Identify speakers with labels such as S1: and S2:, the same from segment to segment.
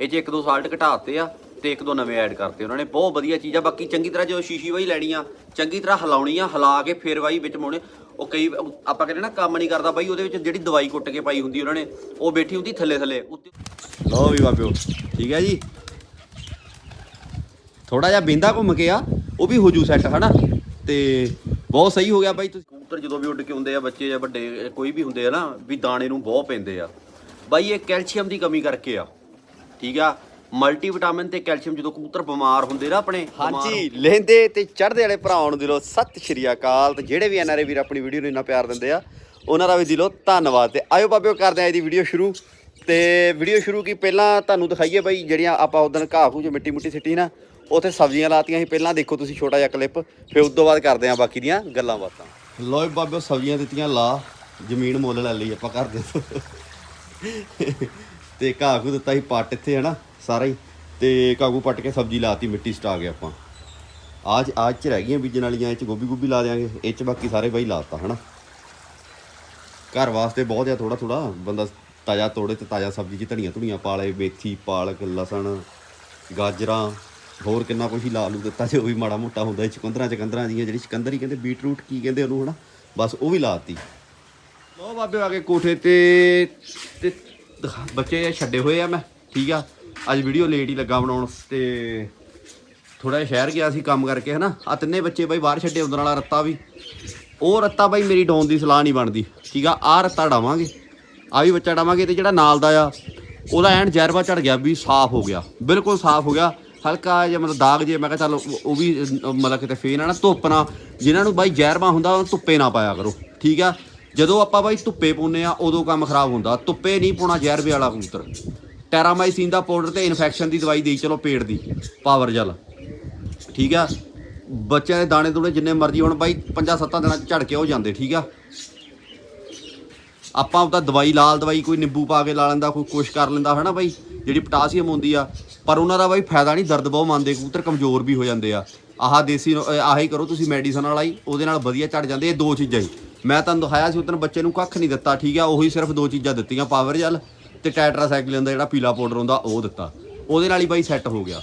S1: ਇਹ 'ਚ ਇੱਕ ਦੋ ਸਾਲਟ ਘਟਾਤੇ ਆ ਤੇ ਇੱਕ ਦੋ ਨਵੇਂ ਐਡ ਕਰਤੇ ਉਹਨਾਂ ਨੇ। ਬਹੁਤ ਵਧੀਆ ਚੀਜ਼ ਆ। ਬਾਕੀ ਚੰਗੀ ਤਰ੍ਹਾਂ ਜਦੋਂ ਸ਼ੀਸ਼ੀ ਵਾਈ ਲੈਣੀ ਆ ਚੰਗੀ ਤਰ੍ਹਾਂ ਹਿਲਾਉਣੀ ਆ ਹਿਲਾ ਕੇ ਫਿਰ ਵਾਈ ਵਿੱਚ ਪਾਉਣੇ ਉਹ ਕਈ ਆਪਾਂ ਕਹਿੰਦੇ ਨਾ ਕੰਮ ਨਹੀਂ ਕਰਦਾ ਬਾਈ, ਉਹਦੇ ਵਿੱਚ ਜਿਹੜੀ ਦਵਾਈ ਕੁੱਟ ਕੇ ਪਾਈ ਹੁੰਦੀ ਉਹਨਾਂ ਨੇ, ਉਹ ਬੈਠੀ ਹੁੰਦੀ ਥੱਲੇ ਥੱਲੇ। ਉੱਤੇ ਲਓ ਵੀ ਬਾਬਿਓ, ਠੀਕ ਹੈ ਜੀ। ਥੋੜਾ ਜਿਹਾ ਬਿੰਦਾ ਘੁੰਮ ਕੇ ਆ, ਉਹ ਵੀ ਹੋ ਜੂ ਸੈੱਟ ਹਨਾ? ਤੇ ਬਹੁਤ ਸਹੀ ਹੋ ਗਿਆ ਬਾਈ ਤੁਸੀਂ। ਕਬੂਤਰ ਜਦੋਂ ਵੀ ਉੱਡ ਕੇ ਹੁੰਦੇ ਆ, ਬੱਚੇ ਜਾਂ ਵੱਡੇ, ਕੋਈ ਵੀ ਹੁੰਦੇ ਆ ਨਾ, ਵੀ ਦਾਣੇ ਨੂੰ ਬਹੁਤ ਪੈਂਦੇ ਆ। ਬਾਈ ਇਹ ਕੈਲਸ਼ੀਅਮ ਦੀ ਕਮੀ ਕਰਕੇ ਆ। ਠੀਕ ਆ? ਮਲਟੀ ਵਿਟਾਮਿਨ ਤੇ ਕੈਲਸ਼ੀਅਮ ਜਦੋਂ ਕਬੂਤਰ ਬਿਮਾਰ ਹੁੰਦੇ ਨਾ ਆਪਣੇ ਹਾਂਜੀ ਲੈਂਦੇ ਤੇ ਚੜ੍ਹਦੇ ਵਾਲੇ ਭਰਾਵਾਂ ਨੂੰ ਦਿਲੋਂ ਸਤਿ ਸ਼੍ਰੀ ਅਕਾਲ। ਤੇ ਜਿਹੜੇ ਵੀ ਐਨਆਰਏ ਵੀਰ ਆਪਣੀ ਵੀਡੀਓ ਨੂੰ ਇੰਨਾ ਪਿਆਰ ਦਿੰਦੇ ਆ ਉਹਨਾਂ ਦਾ ਵੀ ਦਿਲੋਂ ਧੰਨਵਾਦ। ਤੇ ਆਇਓ ਬਾਬਿਓ ਕਰਦੇ ਆ ਇਹਦੀ ਵੀਡੀਓ ਸ਼ੁਰੂ। ਤੇ ਵੀਡੀਓ ਸ਼ੁਰੂ ਕੀ ਪਹਿਲਾਂ ਤੁਹਾਨੂੰ ਦਿਖਾਈਏ ਬਾਈ ਜਿਹੜੀਆਂ ਆਪਾਂ ਉਦੋਂ ਘਾਹ ਖੂਹ ਚ ਮਿੱਟੀ ਮੁੱਟੀ ਸਿੱਟੀ ਨਾ ਉੱਥੇ ਸਬਜ਼ੀਆਂ ਲਾਤੀਆਂ ਸੀ। ਪਹਿਲਾਂ ਦੇਖੋ ਤੁਸੀਂ ਛੋਟਾ ਜਿਹਾ ਕਲਿੱਪ ਫਿਰ ਉਸ ਤੋਂ ਬਾਅਦ ਕਰਦੇ ਆ ਬਾਕੀ ਦੀਆਂ ਗੱਲਾਂ ਬਾਤਾਂ। ਲੋ ਬਾਬਿਓ ਸਬਜ਼ੀਆਂ ਦਿੱਤੀਆਂ ਲਾ ਜ਼ਮੀਨ ਮੁੱਲ ਲੈ ਲਈ ਆਪਾਂ ਘਰ ਦੇ ਤੋਂ ਤੇ ਘਾਹ ਘੂ ਦਿੱਤਾ ਸੀ ਪੱਟ ਇੱਥੇ, ਹਨਾ, ਸਾਰਾ ਹੀ। ਤੇ ਕਾਗੂ ਪੱਟ ਕੇ ਸਬਜ਼ੀ ਲਾਤੀ, ਮਿੱਟੀ ਸਟਾ ਗਏ ਆਪਾਂ। ਆਜ ਆਜ ਚ ਰਹਿ ਗਈਆਂ ਬੀਜਣ ਵਾਲੀਆਂ, ਇਹ ਚ ਗੋਭੀ ਗੋਭੀ ਲਾ ਦਿਆਂਗੇ। ਇਹ ਚ ਬਾਕੀ ਸਾਰੇ ਬਾਈ ਲਾਤਾ, ਹਨਾ। ਘਰ ਵਾਸਤੇ ਬਹੁਤ ਆ ਥੋੜਾ ਥੋੜਾ ਬੰਦਾ ਤਾਜ਼ਾ ਤੋੜੇ ਤੇ ਤਾਜ਼ਾ ਸਬਜ਼ੀ ਚ ਧਨੀਆ ਧੁਣੀਆਂ ਪਾ ਲਏ, ਮੇਥੀ, ਪਾਲਕ, ਲਸਣ, ਗਾਜਰਾਂ, ਹੋਰ ਕਿੰਨਾ ਕੁਛ ਹੀ ਲਾ ਲੂ ਦਿੱਤਾ ਜੇ, ਉਹ ਵੀ ਮਾੜਾ ਮੋਟਾ ਹੁੰਦਾ। ਇਹ ਚਕੰਦਰਾਂ ਚਕੰਦਰਾਂ ਦੀਆਂ ਜਿਹੜੀ ਚਕੰਦਰ ਹੀ ਕਹਿੰਦੇ, ਬੀਟਰੂਟ ਕੀ ਕਹਿੰਦੇ ਉਹਨੂੰ, ਹਨਾ। ਬਸ ਉਹ ਵੀ ਲਾਤੀ। ਲੋ ਬਾਬੇ ਆ ਕੇ ਕੋਠੇ ਤੇ ਤੇ ਬੱਚੇ ਛੱਡੇ ਹੋਏ ਆ ਮੈਂ, ਠੀਕ ਆ। ਅੱਜ ਵੀਡੀਓ ਲੇਟ ਹੀ ਲੱਗਾ ਬਣਾਉਣ, ਤੇ ਥੋੜਾ ਜਿਹਾ ਸ਼ਹਿਰ ਗਿਆ ਸੀ ਕੰਮ ਕਰਕੇ, ਹਨਾ। ਆ ਤਿੰਨੇ ਬੱਚੇ ਬਾਈ ਬਾਹਰ ਛੱਡੇ, ਉਧਰ ਵਾਲਾ ਰੱਤਾ ਵੀ। ਉਹ ਰੱਤਾ ਬਾਈ ਮੇਰੀ ਡਾਉਣ ਦੀ ਸਲਾਹ ਨਹੀਂ ਬਣਦੀ, ਠੀਕ ਆ। ਆ ਰੱਤਾ ਡਾਵਾਂਗੇ। ਆ ਵੀ ਬੱਚਾ ਡਾਵਾਂਗੇ ਤੇ ਜਿਹੜਾ ਨਾਲ ਦਾ ਆ, ਉਹਦਾ ਐਨ ਜ਼ਹਿਰਵਾ ਚੜ ਗਿਆ ਵੀ ਸਾਫ਼ ਹੋ ਗਿਆ। ਬਿਲਕੁਲ ਸਾਫ਼ ਹੋ ਗਿਆ। ਹਲਕਾ ਜਿਹਾ ਮਤਲਬ ਦਾਗ ਜੇ ਮੈਂ ਕਿਹਾ ਚੱਲ ਉਹ- ਵੀ ਮਤਲਬ ਕਿਤੇ ਫੇਰ ਨਾ ਨਾ ਧੁੱਪ ਨਾ। ਜਿਨ੍ਹਾਂ ਨੂੰ ਬਾਈ ਜ਼ਹਿਰਵਾ ਹੁੰਦਾ ਉਹ ਧੁੱਪੇ ਨਾ ਪਾਇਆ ਕਰੋ, ਠੀਕ ਆ। ਜਦੋਂ ਆਪਾਂ ਬਾਈ ਧੁੱਪੇ ਪਾਉਂਦੇ ਆ, ਉਦੋਂ ਕੰਮ ਖਰਾਬ ਹੁੰਦਾ। ਧੁੱਪੇ ਨਹੀਂ ਪਾਉਣਾ ਜ਼ਹਿਰਵੇ ਵਾਲਾ ਕਬੂਤਰ। ਟੈਰਾਮਾਈਸਿਨ ਦਾ ਪਾਊਡਰ ਤੇ ਇਨਫੈਕਸ਼ਨ ਦੀ ਦਵਾਈ ਦੇਈ, ਚਲੋ ਪੇਟ ਦੀ ਪਾਵਰ ਜਲ। ਠੀਕ ਆ? ਬੱਚਿਆਂ ਦੇ ਦਾਣੇ ਦੂਣੇ ਜਿੰਨੇ ਮਰਜ਼ੀ ਹੋਣ ਬਾਈ 5-7 ਦਿਨਾਂ ਚ ਝੜ ਕੇ ਹੋ ਜਾਂਦੇ, ਠੀਕ ਆ? ਆਪਾਂ ਉਹਦਾ ਦਵਾਈ, ਲਾਲ ਦਵਾਈ ਕੋਈ ਨਿੰਬੂ ਪਾ ਕੇ ਲਾ ਲੈਂਦਾ, ਕੋਈ ਕੁਛ ਕਰ ਲੈਂਦਾ, ਹਨਾ ਬਾਈ? ਜਿਹੜੀ ਪੋਟਾਸੀਅਮ ਹੁੰਦੀ ਆ। ਪਰ ਉਹਨਾਂ ਦਾ ਬਾਈ ਫਾਇਦਾ ਨਹੀਂ, ਦਰਦ ਬਹੁਤ ਮੰਨਦੇ ਕਬੂਤਰ, ਕਮਜ਼ੋਰ ਵੀ ਹੋ ਜਾਂਦੇ ਆ। ਆਹ ਦੇਸੀ ਨੂੰ- ਹੀ ਕਰੋ ਤੁਸੀਂ ਮੈਡੀਸਨ ਵਾਲਾ ਹੀ, ਉਹਦੇ ਨਾਲ ਵਧੀਆ ਝੜ ਜਾਂਦੇ, ਇਹ ਦੋ ਚੀਜ਼ਾਂ ਹੀ। ਮੈਂ ਤੁਹਾਨੂੰ ਦਿਖਾਇਆ ਸੀ ਉਦੋਂ ਬੱਚੇ ਨੂੰ ਕੱਖ ਨਹੀਂ ਦਿੱਤਾ, ਠੀਕ ਆ? ਉਹੀ ਸਿਰਫ ਦੋ ਚੀਜ਼ਾਂ ਦਿੱਤੀਆਂ ਪਾਵਰ ਜੈਲ ਤੇ ਟੈਟਰਾਸਾਈਕਲਿਨ ਦਾ ਜਿਹੜਾ ਪੀਲਾ ਪਾਊਡਰ ਹੁੰਦਾ, ਉਹ ਦਿੱਤਾ। ਉਹਦੇ ਨਾਲ ਹੀ ਬਾਈ ਸੈੱਟ ਹੋ ਗਿਆ।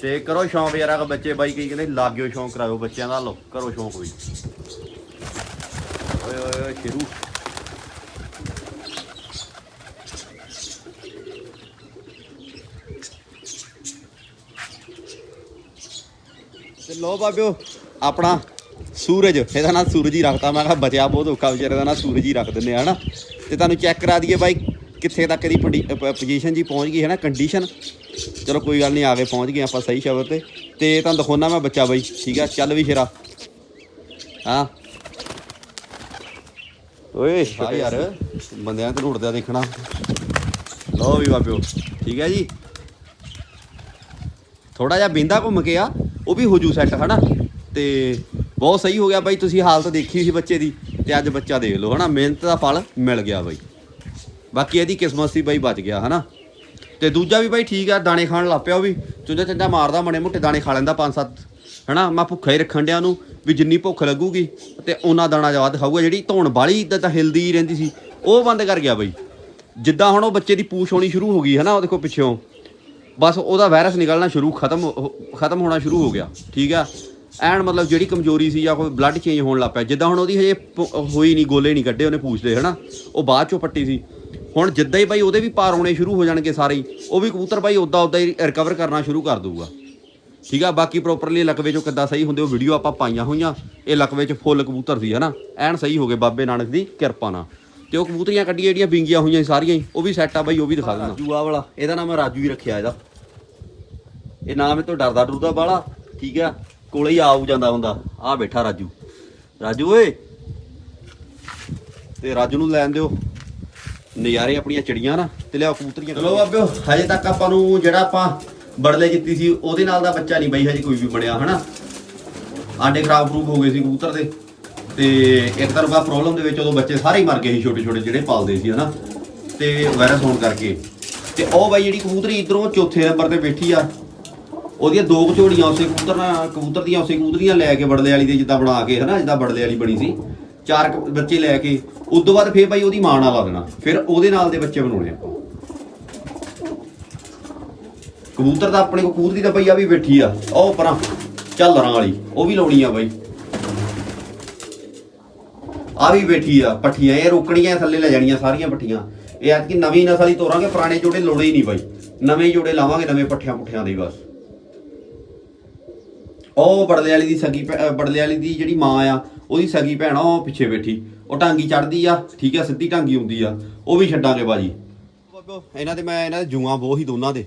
S1: ਤੇ ਕਰੋ ਸ਼ੌਂਕ ਯਾਰਾ ਕਿ ਬੱਚੇ ਬਾਈ ਕਈ ਕਹਿੰਦੇ ਲਾਗਿਓ ਸ਼ੌਂਕ ਕਰਾਓ ਬੱਚਿਆਂ ਦਾ ਲੋ ਕਰੋ ਸ਼ੌਂਕ ਵੀ। ਓਏ ਓਏ ਓਏ, ਸ਼ੇਰੂ। ਤੇ ਲੋ ਬਾਬਿਓ, ਆਪਣਾ ਸੂਰਜ ਇਹਦਾ ਨਾਂ ਸੂਰਜ ਹੀ ਰੱਖਤਾ। ਮੈਂ ਕਿਹਾ ਬਚਿਆ ਬਹੁਤ ਔਖਾ ਵਿਚਾਰੇ ਦਾ ਨਾਂ ਸੂਰਜ ਹੀ ਰੱਖ ਦਿੰਦੇ ਆ ਹਨਾ? ਤੇ ਤੁਹਾਨੂੰ ਚੈੱਕ ਕਰਾ ਦਈਏ ਬਾਈ ਕਿੱਥੇ ਤੱਕ ਦੀ ਪੋਜੀਸ਼ਨ ਜੀ ਪਹੁੰਚ ਗਈ ਹੈ ਨਾ ਕੰਡੀਸ਼ਨ ਚਲੋ ਕੋਈ ਗੱਲ ਨਹੀਂ ਆ ਗਏ ਪਹੁੰਚ ਗਏ ਆਪਾਂ ਸਹੀ ਸ਼ਬਦ ਤੇ। ਤੇ ਤੁਹਾਨੂੰ ਦਿਖਾਉਣਾ ਮੈਂ ਬੱਚਾ ਬਾਈ ਠੀਕ ਆ? ਚੱਲ ਵੀ ਸ਼ੇਰਾ। ਹਾਂ। ਓਏ ਆ ਯਾਰ ਬੰਦਿਆਂ ਤੇ ਉੜਦਿਆ ਦੇਖਣਾ। ਲਓ ਵੀ ਬਾਬਿਓ ਠੀਕ ਹੈ ਜੀ? ਥੋੜਾ ਜਿਹਾ ਬਿੰਦਾ ਘੁੰਮ ਕੇ ਆ ਉਹ ਵੀ ਹੋ ਜੂ ਸੈੱਟ ਹਨਾ? ਤੇ ਬਹੁਤ ਸਹੀ ਹੋ ਗਿਆ ਬਾਈ, ਤੁਸੀਂ ਹਾਲਤ ਦੇਖੀ ਸੀ ਬੱਚੇ ਦੀ ਤੇ ਅੱਜ ਬੱਚਾ ਦੇਖ ਲਓ, ਹਨਾ? ਮਿਹਨਤ ਦਾ ਫਲ ਮਿਲ ਗਿਆ ਬਾਈ। ਬਾਕੀ ਇਹਦੀ ਕਿਸਮਤ ਸੀ ਬਾਈ ਬਚ ਗਿਆ, ਹਨਾ? ਤੇ ਦੂਜਾ ਵੀ ਬਾਈ ਠੀਕ ਆ, ਦਾਣੇ ਖਾਣ ਲੱਗ ਪਿਆ ਉਹ ਵੀ। ਚੁੰਝਾ ਚੰਝਾ ਮਾਰਦਾ ਮਣੇ ਮੋਟੇ ਦਾਣੇ ਖਾ ਲੈਂਦਾ ਪੰਜ ਸੱਤ, ਹਨਾ? ਮੈਂ ਭੁੱਖਾ ਹੀ ਰੱਖਣ ਡਿਆ ਨੂੰ ਵੀ ਜਿੰਨੀ ਭੁੱਖ ਲੱਗੂਗੀ ਤੇ ਉਹਨਾਂ ਦਾਣਾ ਜਵਾਦ ਖਾਊਗਾ ਜਿਹੜੀ ਧੌਣ ਵਾਲੀ ਤਾਂ ਤਾਂ ਹਿਲਦੀ ਰਹਿੰਦੀ ਸੀ, ਉਹ ਬੰਦ ਕਰ ਗਿਆ ਬਾਈ। ਜਿੱਦਾਂ ਹੁਣ ਉਹ ਬੱਚੇ ਦੀ ਪੂਛ ਹੋਣੀ ਸ਼ੁਰੂ ਹੋ ਗਈ, ਹਨਾ? ਉਹ ਦੇਖੋ ਪਿੱਛੋਂ। ਬਸ ਉਹਦਾ ਵਾਇਰਸ ਨਿਕਲਣਾ ਸ਼ੁਰੂ, ਖਤਮ ਖਤਮ ਹੋਣਾ ਸ਼ੁਰੂ ਹੋ ਗਿਆ, ਠੀਕ ਆ? ਐਨ ਮਤਲਬ ਜਿਹੜੀ ਕਮਜ਼ੋਰੀ ਸੀ ਜਾਂ ਕੋਈ ਬਲੱਡ ਚੇਂਜ ਹੋਣ ਲੱਗ ਪਿਆ, ਜਿੱਦਾਂ ਹੁਣ ਉਹਦੀ ਹਜੇ ਪ- ਹੋਈ ਨਹੀਂ ਗੋਲੇ ਨਹੀਂ ਕੱਢੇ, ਉਹਨੇ ਪੂਛਦੇ ਹਨਾ? ਉਹ ਬਾਅਦ ਚੋਂ ਪੱਟੀ ਸੀ। ਹੁਣ ਜਿੱਦਾਂ ਹੀ ਬਾਈ ਉਹਦੇ ਵੀ ਪਾਰ ਆਉਣੇ ਸ਼ੁਰੂ ਹੋ ਜਾਣਗੇ ਸਾਰੇ ਹੀ, ਉਹ ਵੀ ਕਬੂਤਰ ਬਾਈ ਉਦਾਂ ਉਦਾਂ ਹੀ ਰਿਕਵਰ ਕਰਨਾ ਸ਼ੁਰੂ ਕਰ ਦਊਗਾ। ਠੀਕ ਆ? ਬਾਕੀ ਪ੍ਰੋਪਰਲੀ ਲਕਵੇ ਚੋਂ ਕਿੱਦਾਂ ਸਹੀ ਹੁੰਦੇ, ਉਹ ਵੀਡੀਓ ਆਪਾਂ ਪਾਈਆਂ ਹੋਈਆਂ, ਇਹ ਲਕਵੇ ਚ ਫੁੱਲ ਕਬੂਤਰ ਸੀ, ਹਨਾ? ਐਨ ਸਹੀ ਹੋ ਗਏ ਬਾਬੇ ਨਾਨਕ ਦੀ ਕਿਰਪਾ ਨਾਲ। ਤੇ ਉਹ ਕਬੂਤਰੀਆਂ ਕੱਢੀਆਂ ਜਿਹੜੀਆਂ ਵਿੰਗੀਆਂ ਹੋਈਆਂ ਸਾਰੀਆਂ ਹੀ, ਉਹ ਵੀ ਸੈੱਟ ਆ ਬਾਈ, ਉਹ ਵੀ ਦਿਖਾ ਦਿੰਦਾ। ਰਾਜੂ ਆ ਵਾਲਾ, ਇਹਦਾ ਨਾਮ ਰਾਜੂ ਹੀ ਰੱਖਿਆ ਇਹਦਾ। ਇਹ ਨਾਮ ਇਹ ਤੋਂ ਡਰਦਾ ਡਰਦਾ ਵਾਲਾ, ਠੀਕ ਆ? ਕੋਲੇ ਹੀ ਆਉ ਜਾਂਦਾ ਹੁੰਦਾ। ਆ ਬੈਠਾ ਰਾਜੂ। ਰਾਜੂ ਓਏ, ਤੇ ਰਾਜੂ ਨੂੰ ਲੈਣ ਦਿਓ। ਨਜ਼ਾਰੇ ਆਪਣੀਆਂ ਚਿੜੀਆਂ ਨਾ, ਤੇ ਲਿਆਓ ਕਬੂਤਰੀਆਂ। ਚਲੋ ਬਾਬਿਓ, ਹਜੇ ਤੱਕ ਆਪਾਂ ਨੂੰ ਜਿਹੜਾ ਆਪਾਂ ਬੜਲੇ ਜਿੱਤੀ ਸੀ, ਉਹਦੇ ਨਾਲ ਦਾ ਬੱਚਾ ਨਹੀਂ ਬਈ, ਹਜੇ ਕੋਈ ਵੀ ਬਣਿਆ, ਹਨਾ? ਆਂਡੇ ਖਰਾਬ ਖਰੂਬ ਹੋ ਗਏ ਸੀ ਕਬੂਤਰ ਦੇ। ਤੇ ਇੱਕ ਤਰਫਾ ਪ੍ਰੋਬਲਮ ਦੇ ਵਿੱਚ ਉਦੋਂ ਬੱਚੇ ਸਾਰੇ ਹੀ ਮਰ ਗਏ ਸੀ ਛੋਟੇ ਛੋਟੇ ਜਿਹੜੇ ਪਾਲਦੇ ਸੀ, ਹਨਾ? ਤੇ ਵਾਇਰਸ ਹੋਣ ਕਰਕੇ। ਤੇ ਉਹ ਬਾਈ ਜਿਹੜੀ ਕਬੂਤਰੀ ਇਧਰੋਂ ਚੌਥੇ ਨੰਬਰ ਤੇ ਬੈਠੀ ਆ ਉਹਦੀਆਂ ਦੋ ਕੁ ਝੋੜੀਆਂ ਉਸੇ ਕਬੂਤਰ ਨਾਲ ਕਬੂਤਰ ਦੀਆਂ ਉਸੇ ਕਬੂਤਰੀਆਂ ਲੈ ਕੇ ਬੜਲੇ ਵਾਲੀ ਦੇ ਜਿੱਦਾਂ ਬਣਾ ਕੇ, ਹਨਾ, ਜਿੱਦਾਂ ਬੜਲੇ ਵਾਲੀ ਬਣੀ ਸੀ। ਚਾਰ ਕੁ ਬੱਚੇ ਲੈ ਕੇ ਉਸ ਤੋਂ ਬਾਅਦ ਫੇਰ ਬਾਈ ਉਹਦੀ ਮਾਂ ਨਾਲ ਲਾ ਦੇਣਾ। ਫਿਰ ਉਹਦੇ ਨਾਲ ਦੇ ਬੱਚੇ ਬਣਾਉਣੇ ਆਪਾਂ। ਕਬੂਤਰ ਤਾਂ ਆਪਣੇ ਕੋ ਕਬੂਤਰੀ ਤਾਂ ਬਈ ਆ ਵੀ ਬੈਠੀ ਆ ਉਹ ਪਰਾਂ ਝੱਲਰਾਂ ਵਾਲੀ, ਉਹ ਵੀ ਲਾਉਣੀ ਆ ਬਈ। ਆ ਵੀ ਬੈਠੀ ਆ, ਪੱਠੀਆਂ, ਇਹ ਰੋਕਣੀਆਂ ਥੱਲੇ ਲੈ ਜਾਣੀਆਂ ਸਾਰੀਆਂ ਪੱਠੀਆਂ। ਇਹ ਐਤਕੀ ਨਵੀਂ ਨਸਲ ਹੀ ਤੋਰਾਂਗੇ, ਪੁਰਾਣੇ ਜੋੜੇ ਲੋੜੇ ਹੀ ਨਹੀਂ ਬਾਈ। ਨਵੇਂ ਜੋੜੇ ਲਾਵਾਂਗੇ, ਨਵੇਂ ਪੱਠਿਆਂ ਪੁੱਠਿਆਂ ਦੇ ਬਸ। ਉਹ ਬੜਲੇ ਵਾਲੀ ਦੀ ਸਗੀ ਬੜਲੇ ਵਾਲੀ ਦੀ ਜਿਹੜੀ ਮਾਂ ਆ ਉਹਦੀ ਸਗੀ ਭੈਣ ਆ ਉਹ ਪਿੱਛੇ ਬੈਠੀ। ਉਹ ਟਾਂਗੀ ਚੜਦੀ ਆ ਠੀਕ ਆ ਸਿੱਧੀ ਟਾਂਗੀ ਹੁੰਦੀ ਆ। ਉਹ ਵੀ ਛੱਡਾਂਗੇ ਬਾਜੀ। ਇਹਨਾਂ ਤੇ ਮੈਂ ਇਹਨਾਂ ਦੇ ਜੂਆਂ ਬਹੁਤ ਹੀ ਦੋਨਾਂ ਦੇ।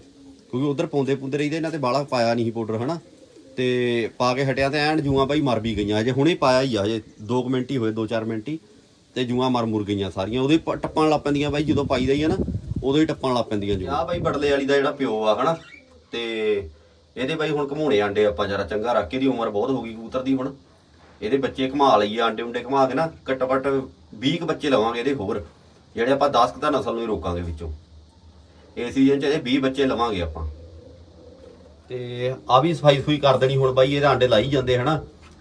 S1: ਕਿਉਂਕਿ ਉਧਰ ਪਾਉਂਦੇ ਪੁੰਦੇ ਰਹੀਦੇ ਇਹਨਾਂ ਤੇ ਬਾਲਾ ਪਾਇਆ ਨਹੀਂ ਪਾਊਡਰ ਹਨਾ? ਤੇ ਪਾ ਕੇ ਹਟਿਆ ਤੇ ਐਨ ਜੂਆਂ ਬਾਈ ਮਰ ਵੀ ਗਈਆਂ। ਅਜੇ ਹੁਣੇ ਪਾਇਆ ਹੀ ਆ ਅਜੇ 2 ਮਿੰਟ ਹੀ ਹੋਏ 2-4 ਮਿੰਟ ਹੀ। ਤੇ ਜੂਆਂ ਮਰ ਮੁਰ ਗਈਆਂ ਸਾਰੀਆਂ। ਉਹਦੇ ਪ- ਟੱਪਣ ਲੱਗ ਪੈਂਦੀਆਂ ਬਾਈ ਜਦੋਂ ਪਾਈਦਾ ਹੀ ਆ ਨਾ ਉਦੋਂ ਹੀ ਟੱਪਣ ਲੱਗ ਪੈਂਦੀਆਂ ਜੂਆਂ। ਆ ਬਾਈ ਬੜਲੇ ਵਾਲੀ ਦਾ ਜਿਹੜਾ ਪਿਓ ਆ ਹਨਾ? ਤੇ ਇਹਦੇ ਬਾਈ ਹੁਣ ਘਮਾਉਣੇ ਆਂਡੇ ਆਪਾਂ ਜਰਾ ਚੰਗਾ ਰੱਖ ਕੇ ਦੀ ਉਮਰ ਬਹੁਤ ਹੋ ਗਈ ਕਬੂਤਰ ਦੀ ਹੁਣ। ਇਹਦੇ ਬੱਚੇ ਘਮਾ ਲਈਏ, ਆਂਡੇ ਉਂਡੇ ਘਮਾ ਕੇ ਨਾ ਘੱਟੋ ਘੱਟ 20 ਕੁ ਬੱਚੇ ਲਵਾਂਗੇ ਇਹਦੇ ਹੋਰ, ਜਿਹੜੇ ਆਪਾਂ 10 ਕੁ ਦਾ ਨਸਲ ਨੂੰ ਹੀ ਰੋਕਾਂਗੇ ਵਿੱਚੋਂ। ਇਸ ਸੀਜ਼ਨ ਚ ਇਹਦੇ 20 ਬੱਚੇ ਲਵਾਂਗੇ ਆਪਾਂ। ਤੇ ਆ ਵੀ ਸਫ਼ਾਈ ਸੁਈ ਕਰ ਦੇਣੀ ਹੁਣ ਬਾਈ, ਇਹਦੇ ਆਂਡੇ ਲਾਈ ਜਾਂਦੇ ਹਨਾ।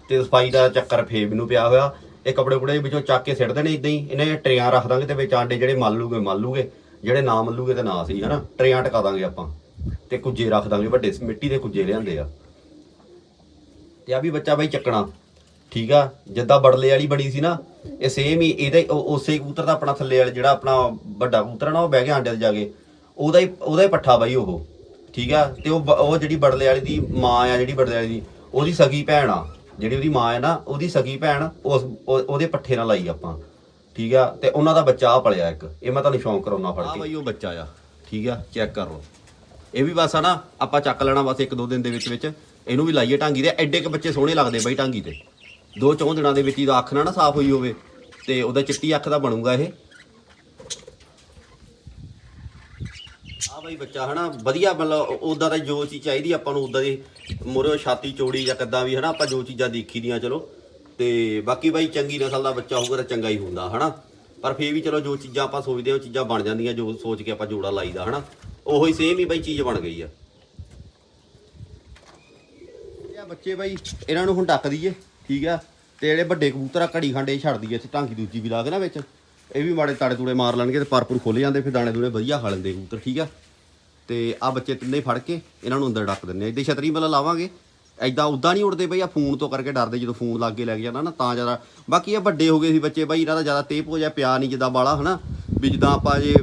S1: ਤੇ ਸਫ਼ਾਈ ਦਾ ਚੱਕਰ ਫੇਰ ਮੈਨੂੰ ਪਿਆ ਹੋਇਆ। ਇਹ ਕੱਪੜੇ ਕੁੜੇ ਵਿੱਚੋਂ ਚੱਕ ਕੇ ਸਿੱਟ ਦੇਣੇ ਇਦਾਂ ਹੀ। ਇਹਨੇ ਟਰੇਆਂ ਰੱਖ ਦਾਂਗੇ ਤੇ ਵਿੱਚ ਆਂਡੇ ਜਿਹੜੇ ਮੰਨ ਲੂਗੇ ਮੰਨ ਲੂਗੇ, ਜਿਹੜੇ ਨਾ ਮੰਲੂਗੇ ਤੇ ਨਾ ਸਹੀ ਹਨਾ। ਟਰੇਆਂ ਟਕਾ ਦਾਂਗੇ ਆਪਾਂ। ਤੇ ਕੁੱਜੇ ਰੱਖ ਦਾਂਗੇ ਵੱਡੇ ਮਿੱਟੀ ਦੇ ਕੁੱਜੇ ਲਿਆਂਦੇ ਆ। ਤੇ ਆ ਵੀ ਬੱਚਾ ਬਾਈ ਚੱਕਣਾ, ਠੀਕ ਆ? ਜਿੱਦਾਂ ਬੜਲੇ ਵਾਲੀ ਬਣੀ ਸੀ ਨਾ, ਇਹ ਸੇਮ ਹੀ ਇਹਦਾ ਉਸੇ ਕਬੂਤਰ ਦਾ ਆਪਣਾ ਥੱਲੇ ਵਾਲਾ ਜਿਹੜਾ ਆਪਣਾ ਵੱਡਾ ਕਬੂਤਰ ਨਾ, ਉਹ ਬਹਿ ਗਿਆ ਆਂਡੇ ਤੇ ਜਾ ਕੇ। ਉਹਦਾ ਹੀ ਉਹਦਾ ਹੀ ਪੱਠਾ ਬਾਈ ਉਹ, ਠੀਕ ਆ? ਤੇ ਉਹ ਉਹ ਜਿਹੜੀ ਬੜਲੇ ਵਾਲੀ ਦੀ ਮਾਂ ਆ, ਜਿਹੜੀ ਬੜਲੇ ਵਾਲੀ ਦੀ, ਉਹਦੀ ਸਗੀ ਭੈਣ ਆ। ਜਿਹੜੀ ਉਹਦੀ ਮਾਂ ਹੈ ਨਾ, ਉਹਦੀ ਸਗੀ ਭੈਣ ਉਸ ਉਹਦੇ ਪੱਠੇ ਨਾਲ ਲਾਈ ਆਪਾਂ, ਠੀਕ ਆ? ਤੇ ਉਹਨਾਂ ਦਾ ਬੱਚਾ ਆ ਪਲਿਆ ਇੱਕ। ਇਹ ਮੈਂ ਤੁਹਾਨੂੰ ਸ਼ੌਂਕ ਕਰਾਉਣਾ ਫੜ ਕੇ। ਆ ਬਾਈ ਉਹ ਬੱਚਾ ਆ, ਠੀਕ ਆ? ਚੈੱਕ ਕਰ ਲਓ। ਇਹ ਵੀ ਬਸ ਆ ਨਾ, ਆਪਾਂ ਚੱਕ ਲੈਣਾ ਬਸ ਇੱਕ ਦੋ ਦਿਨ ਦੇ ਵਿੱਚ ਵਿੱਚ। ਇਹਨੂੰ ਵੀ ਲਾਈਏ ਟਾਂਗੀ ਦੇ, ਐਡੇ ਕ ਬੱਚੇ ਸੋਹਣੇ ਲੱਗਦੇ ਬਈ ਟਾਂਗੀ ਤੇ ਦੋ ਚੌਂ ਦਿਨਾਂ ਦੇ ਵਿੱਚ ਹੀ ਅੱਖ ਨਾ ਨਾ ਸਾਫ਼ ਹੋਈ ਹੋਵੇ, ਤੇ ਉਹਦਾ ਚਿੱਟੀ ਅੱਖ ਦਾ ਬਣੂਗਾ ਇਹ। ਆ ਬਈ ਬੱਚਾ ਹਨਾ, ਵਧੀਆ ਮਤਲਬ ਉਦਾਂ ਦਾ ਜੋ ਚੀਜ਼ ਚਾਹੀਦੀ ਆਪਾਂ ਨੂੰ ਉਦਾਂ ਦੀ ਮੁਰੇ ਛਾਤੀ ਚੌੜੀ ਜਾਂ ਕਿੱਦਾਂ ਵੀ ਹਨਾ, ਆਪਾਂ ਜੋ ਚੀਜ਼ਾਂ ਦੇਖੀ ਦੀਆਂ ਚਲੋ। ਤੇ ਬਾਕੀ ਬਾਈ ਚੰਗੀ ਨਸਲ ਦਾ ਬੱਚਾ ਹੋਊਗਾ ਤਾਂ ਚੰਗਾ ਹੀ ਹੁੰਦਾ ਹਨਾ। ਪਰ ਫੇਰ ਵੀ ਚਲੋ ਜੋ ਚੀਜ਼ਾਂ ਆਪਾਂ ਸੋਚਦੇ ਹਾਂ, ਉਹ ਚੀਜ਼ਾਂ ਬਣ ਜਾਂਦੀਆਂ, ਜੋ ਸੋਚ ਕੇ ਆਪਾਂ ਜੋੜਾ ਲਾਈਦਾ ਹਨਾ। ਉਹੋ ਹੀ ਸੇਮ ਹੀ ਬਈ ਚੀਜ਼ ਬਣ ਗਈ ਆ। ਇਹ ਆ ਬੱਚੇ ਬਾਈ, ਇਹਨਾਂ ਨੂੰ ਹੁਣ ਢੱਕ ਦਈਏ, ਠੀਕ ਆ? ਤੇ ਜਿਹੜੇ ਵੱਡੇ ਕਬੂਤਰ ਆ, ਘੜੀ ਖੰਡੇ ਛੱਡ ਦਈਏ, ਇੱਥੇ ਢਾਂਗੀ ਦੂਜੀ ਵੀ ਲਾ ਕੇ ਨਾ ਵਿੱਚ। ਇਹ ਵੀ ਮਾੜੇ ਤਾੜੇ ਤੂੜੇ ਮਾਰ ਲੈਣਗੇ ਤੇ ਪਰਪੂਰ ਖੁੱਲ ਜਾਂਦੇ, ਫਿਰ ਦਾਣੇ ਦੂਣੇ ਵਧੀਆ ਖਾ ਲੈਂਦੇ ਕਬੂਤਰ, ਠੀਕ ਆ? ਤੇ ਆ ਬੱਚੇ ਤਿੰਨੇ ਫੜ ਕੇ ਇਹਨਾਂ ਨੂੰ ਅੰਦਰ ਡੱਕ ਦਿੰਨੇ ਆ। ਇਦਾਂ ਛਤਰੀ ਮਤਲਬ ਲਾਵਾਂਗੇ। ਐਦਾਂ ਉਦਾਂ ਨਹੀਂ ਉੱਡਦੇ ਬਈ, ਆ ਫੋਨ ਤੋਂ ਕਰਕੇ ਡਰਦੇ ਜਦੋਂ ਫੋਨ ਲੱਗ ਕੇ ਲੱਗ ਜਾਂਦਾ ਨਾ, ਤਾਂ ਜ਼ਿਆਦਾ। ਬਾਕੀ ਇਹ ਵੱਡੇ ਹੋ ਗਏ ਸੀ ਬੱਚੇ ਬਈ, ਇਹਨਾਂ ਦਾ ਜ਼ਿਆਦਾ ਤੇਪ ਹੋ ਜਾ ਪਿਆ ਨਹੀਂ ਜਿੱਦਾਂ ਬਾਲਾ ਹਨਾ? ਵੀ ਜਿੱਦਾਂ ਆਪਾਂ ਜੇ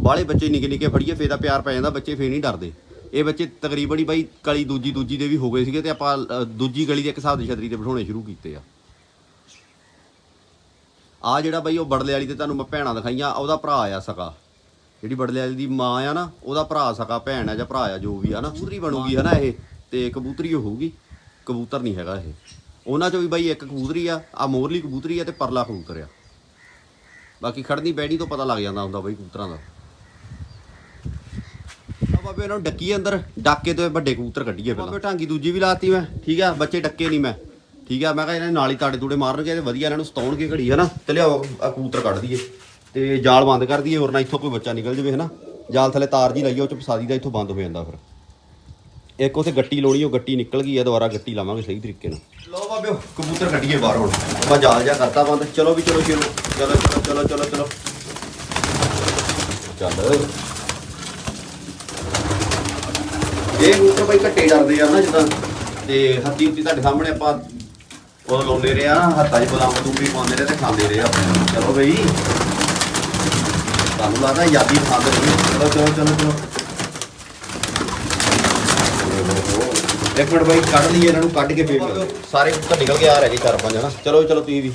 S1: ਬਾਹਲੇ ਬੱਚੇ ਨਿੱਕੇ ਨਿੱਕੇ ਫੜੀਏ ਫੇਰ ਦਾ ਪਿਆਰ ਪੈ ਜਾਂਦਾ ਬੱਚੇ ਫੇਰ ਨਹੀਂ ਡਰਦੇ। ਇਹ ਬੱਚੇ ਤਕਰੀਬਨ ਹੀ ਬਾਈ ਕਲੀ ਦੂਜੀ ਦੂਜੀ ਦੇ ਵੀ ਹੋ ਗਏ ਸੀਗੇ ਤੇ ਆਪਾਂ ਅ, ਦੂਜੀ ਗਲੀ ਦੇ ਇੱਕ ਹਿਸਾਬ ਦੀ ਛਤਰੀ ਤੇ ਬਿਠਾਉਣੇ ਸ਼ੁਰੂ ਕੀਤੇ ਆ। ਆ ਜਿਹੜਾ ਬਾਈ ਉਹ ਬੜਲੇ ਵਾਲੀ ਤੇ ਤੁਹਾਨੂੰ ਮੈਂ ਭੈਣਾਂ ਦਿਖਾਈਆਂ ਉਹਦਾ ਭਰਾ ਆ ਸਕਾ। ਜਿਹੜੀ ਬੜਲੇ ਵਾਲੀ ਦੀ ਮਾਂ ਆ ਨਾ ਉਹਦਾ ਭਰਾ ਸਕਾ ਭੈਣ ਆ ਜਾਂ ਭਰਾ ਆ ਜੋ ਵੀ ਆ ਨਾ ਕਬੂਤਰੀ ਬਣੂਗੀ ਹਨਾ ਇਹ ਤੇ ਕਬੂਤਰੀ ਉਹ ਹੋਊਗੀ ਕਬੂਤਰ ਨਹੀਂ ਹੈਗਾ ਇਹ। ਉਹਨਾਂ ਚੋਂ ਵੀ ਬਾਈ ਇੱਕ ਕਬੂਤਰੀ ਆ ਆ ਮੋਰਲੀ ਕਬੂਤਰੀ ਆ ਤੇ ਪਰਲਾ ਕਬੂਤਰ ਆ। ਬਾਕੀ ਖੜਨੀ ਬੈਣੀ ਤੋਂ ਪਤਾ ਲੱਗ ਜਾਂਦਾ ਹੁੰਦਾ ਬਾਈ ਕਬੂਤਰਾਂ ਦਾ। ਬਾਬੇ, ਇਹਨਾਂ ਨੂੰ ਡੱਕੀ ਅੰਦਰ, ਡਾਕੇ ਤੋਂ ਇਹ ਵੱਡੇ ਕਬੂਤਰ ਕੱਢੀਏ ਪਹਿਲਾਂ। ਬਾਬੇ, ਢਾਂਗੀ ਦੂਜੀ ਵੀ ਲਾਤੀ ਮੈਂ। ਠੀਕ ਆ, ਬੱਚੇ ਡੱਕੇ ਨਹੀਂ ਮੈਂ। ਠੀਕ ਆ, ਮੈਂ ਕਿਹਾ ਇਹਨਾਂ ਨੇ ਨਾਲ ਹੀ ਤਾੜੇ ਤੂੜੇ ਮਾਰਨਗੇ ਤੇ ਵਧੀਆ ਇਹਨਾਂ ਨੂੰ ਸਤਾਉਣਗੇ ਘੜੀ, ਹਨਾ? ਤੇ ਲਿਆਓ, ਆ ਕਬੂਤਰ ਕੱਢ ਦਈਏ। ਤੇ ਜਾਲ ਬੰਦ ਕਰ ਦਈਏ, ਹੋਰ ਨਾ ਇੱਥੋਂ ਕੋਈ ਬੱਚਾ ਨਿਕਲ ਜਾਵੇ, ਹਨਾ? ਜਾਲ ਥੱਲੇ ਤਾਰ ਜੀ ਲਾਈਏ, ਉਹ ਚ ਫਸਾ ਦਾ ਇੱਥੋਂ ਬੰਦ ਹੋ ਜਾਂਦਾ ਫਿਰ। ਇੱਕ ਉਥੇ ਗੱਟੀ ਲਾਉਣੀ, ਉਹ ਗੱਟੀ ਨਿਕਲ ਗਈ ਆ, ਦੁਬਾਰਾ ਗੱਟੀ ਲਾਵਾਂਗੇ ਸਹੀ ਤਰੀਕੇ ਨਾਲ। ਲਓ ਬਾਬਿਓ, ਕਬੂਤਰ ਕੱਢੀਏ ਬਾਹਰ ਹੁਣ। ਆਪਾਂ ਜਾਲ ਜਾ ਕਰਤਾ ਬੰਦ। ਚਲੋ ਵੀ, ਚਲੋ ਚਲੋ। ਚਲੋ ਚਲੋ ਚਲੋ ਚਲੋ ਚਲੋ। ਚੱਲ। ਇਹ ਕਬੂਤਰ ਬਾਈ ਘੱਟੇ ਡਰਦੇ ਆ ਨਾ ਜਿੱਦਾਂ, ਤੇ ਹੱਤੀ ਉੱਤੀ ਤੁਹਾਡੇ ਸਾਹਮਣੇ ਆਪਾਂ ਉਹ ਲਾਉਂਦੇ ਰਹੇ ਆ, ਹੱਥਾਂ 'ਚ ਬਦਾਮ ਤੂੰਬੀ ਪਾਉਂਦੇ ਰਹੇ ਤੇ ਖਾਂਦੇ ਰਹੇ ਆਪਾਂ। ਚਲੋ ਬਈ। ਤੁਹਾਨੂੰ ਲੱਗਦਾ ਯਾਦੀ ਖਾਂਦੇ ਰਹੇ ਚਲੋ ਚਲੋ ਚਲੋ ਚਲੋ। ਇੱਕ ਮਿੰਟ ਬਾਈ, ਕੱਢ ਲਈਏ ਇਹਨਾਂ ਨੂੰ, ਕੱਢ ਕੇ ਫੇਰ ਮਿਲਦੇ। ਸਾਰੇ ਕਬੂਤਰ ਨਿਕਲ ਕੇ ਆ ਰਹੇ ਜੀ, ਚਾਰ ਪੰਜ ਹਨਾ ਚਲੋ ਚਲੋ, ਤੁਸੀਂ ਵੀ।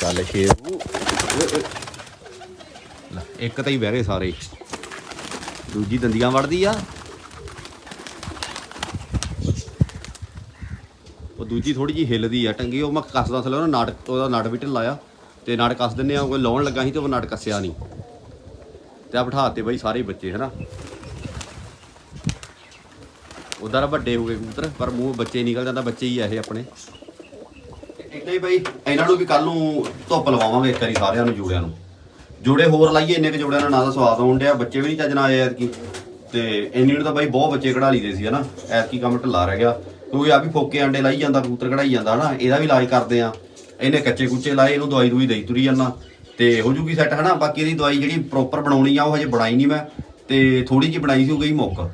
S1: ਚੱਲ ਸ਼ੇਰ ਇੱਕ ਤਾਂ ਹੀ ਬਹਿ ਗਏ ਸਾਰੇ। ਦੂਜੀ ਦੰਦੀਆਂ ਵੜਦੀ ਆ। ਉਹ ਦੂਜੀ ਥੋੜੀ ਜੀ ਹਿੱਲਦੀ ਆ, ਟੰਗੀ, ਉਹ ਮੈਂ ਕੱਸਦਾ ਥੱਲੇ, ਉਹਦਾ ਨਾਟ, ਉਹਦਾ ਨਟ ਵੀ ਢਿੱਲਾ ਆ। ਤੇ ਨਾਟ ਕੱਸ ਦਿੰਨੇ ਆ ਉਹ ਲਾਉਣ ਲੱਗਾ ਸੀ ਤੇ ਉਹ ਨਾਟ ਕੱਸਿਆ ਨਹੀਂ। ਤੇ ਆ ਬਿਠਾਤੇ ਬਾਈ ਸਾਰੇ ਬੱਚੇ, ਹਨਾ। ਉਧਰ ਵੱਡੇ ਹੋ ਗਏ ਕਬੂਤਰ, ਪਰ ਮੂੰਹ ਬੱਚੇ ਨਿਕਲ ਜਾਂਦਾ, ਬੱਚੇ ਹੀ ਆ ਇਹ ਆਪਣੇ। ਇਦਾਂ ਹੀ ਬਾਈ, ਇਹਨਾਂ ਨੂੰ ਵੀ ਕੱਲ ਨੂੰ ਧੁੱਪ ਲਵਾਵਾਂਗੇ ਇੱਕ ਵਾਰੀ ਸਾਰਿਆਂ ਨੂੰ, ਜੂੜਿਆਂ ਨੂੰ। ਜੋੜੇ ਹੋਰ ਲਾਈਏ, ਇੰਨੇ ਕੁ ਜੋੜਿਆਂ ਨਾਲ ਨਾ ਤਾਂ ਸਵਾਦ ਆਉਣ ਡਿਆ। ਬੱਚੇ ਵੀ ਨਹੀਂ ਚੱਜ ਨਾਲ ਆਏ ਐਤਕੀ। ਤੇ ਇੰਨੀ ਨੂੰ ਤਾਂ ਬਾਈ ਬਹੁਤ ਬੱਚੇ ਕਢਾ ਲਈਦੇ ਸੀ, ਹਨਾ। ਐਤਕੀ ਕੰਮ ਢਿੱਲਾ ਰਹਿ ਗਿਆ। ਕਿਉਂਕਿ ਆ ਵੀ ਫੋਕੇ ਆਂਡੇ ਲਾਈ ਜਾਂਦਾ, ਕਬੂਤਰ ਕਢਾਈ ਜਾਂਦਾ, ਹਨਾ। ਇਹਦਾ ਵੀ ਇਲਾਜ ਕਰਦੇ ਆ। ਇਹਨੇ ਕੱਚੇ ਕੁੱਚੇ ਲਾਏ, ਇਹਨੂੰ ਦਵਾਈ ਦੂਈ ਦੇਈ ਤੁਰੀ ਜਾਂਦਾ। ਤੇ ਹੋ ਜੂਗੀ ਸੈੱਟ ਹਨਾ। ਬਾਕੀ ਇਹਦੀ ਦਵਾਈ ਜਿਹੜੀ ਪ੍ਰੋਪਰ ਬਣਾਉਣੀ ਆ, ਉਹ ਹਜੇ ਬਣਾਈ ਨਹੀਂ ਮੈਂ। ਤੇ ਥੋੜੀ ਜਿਹੀ ਬਣਾਈ ਸੀ, ਉਹ ਗਈ ਮੁੱਕ।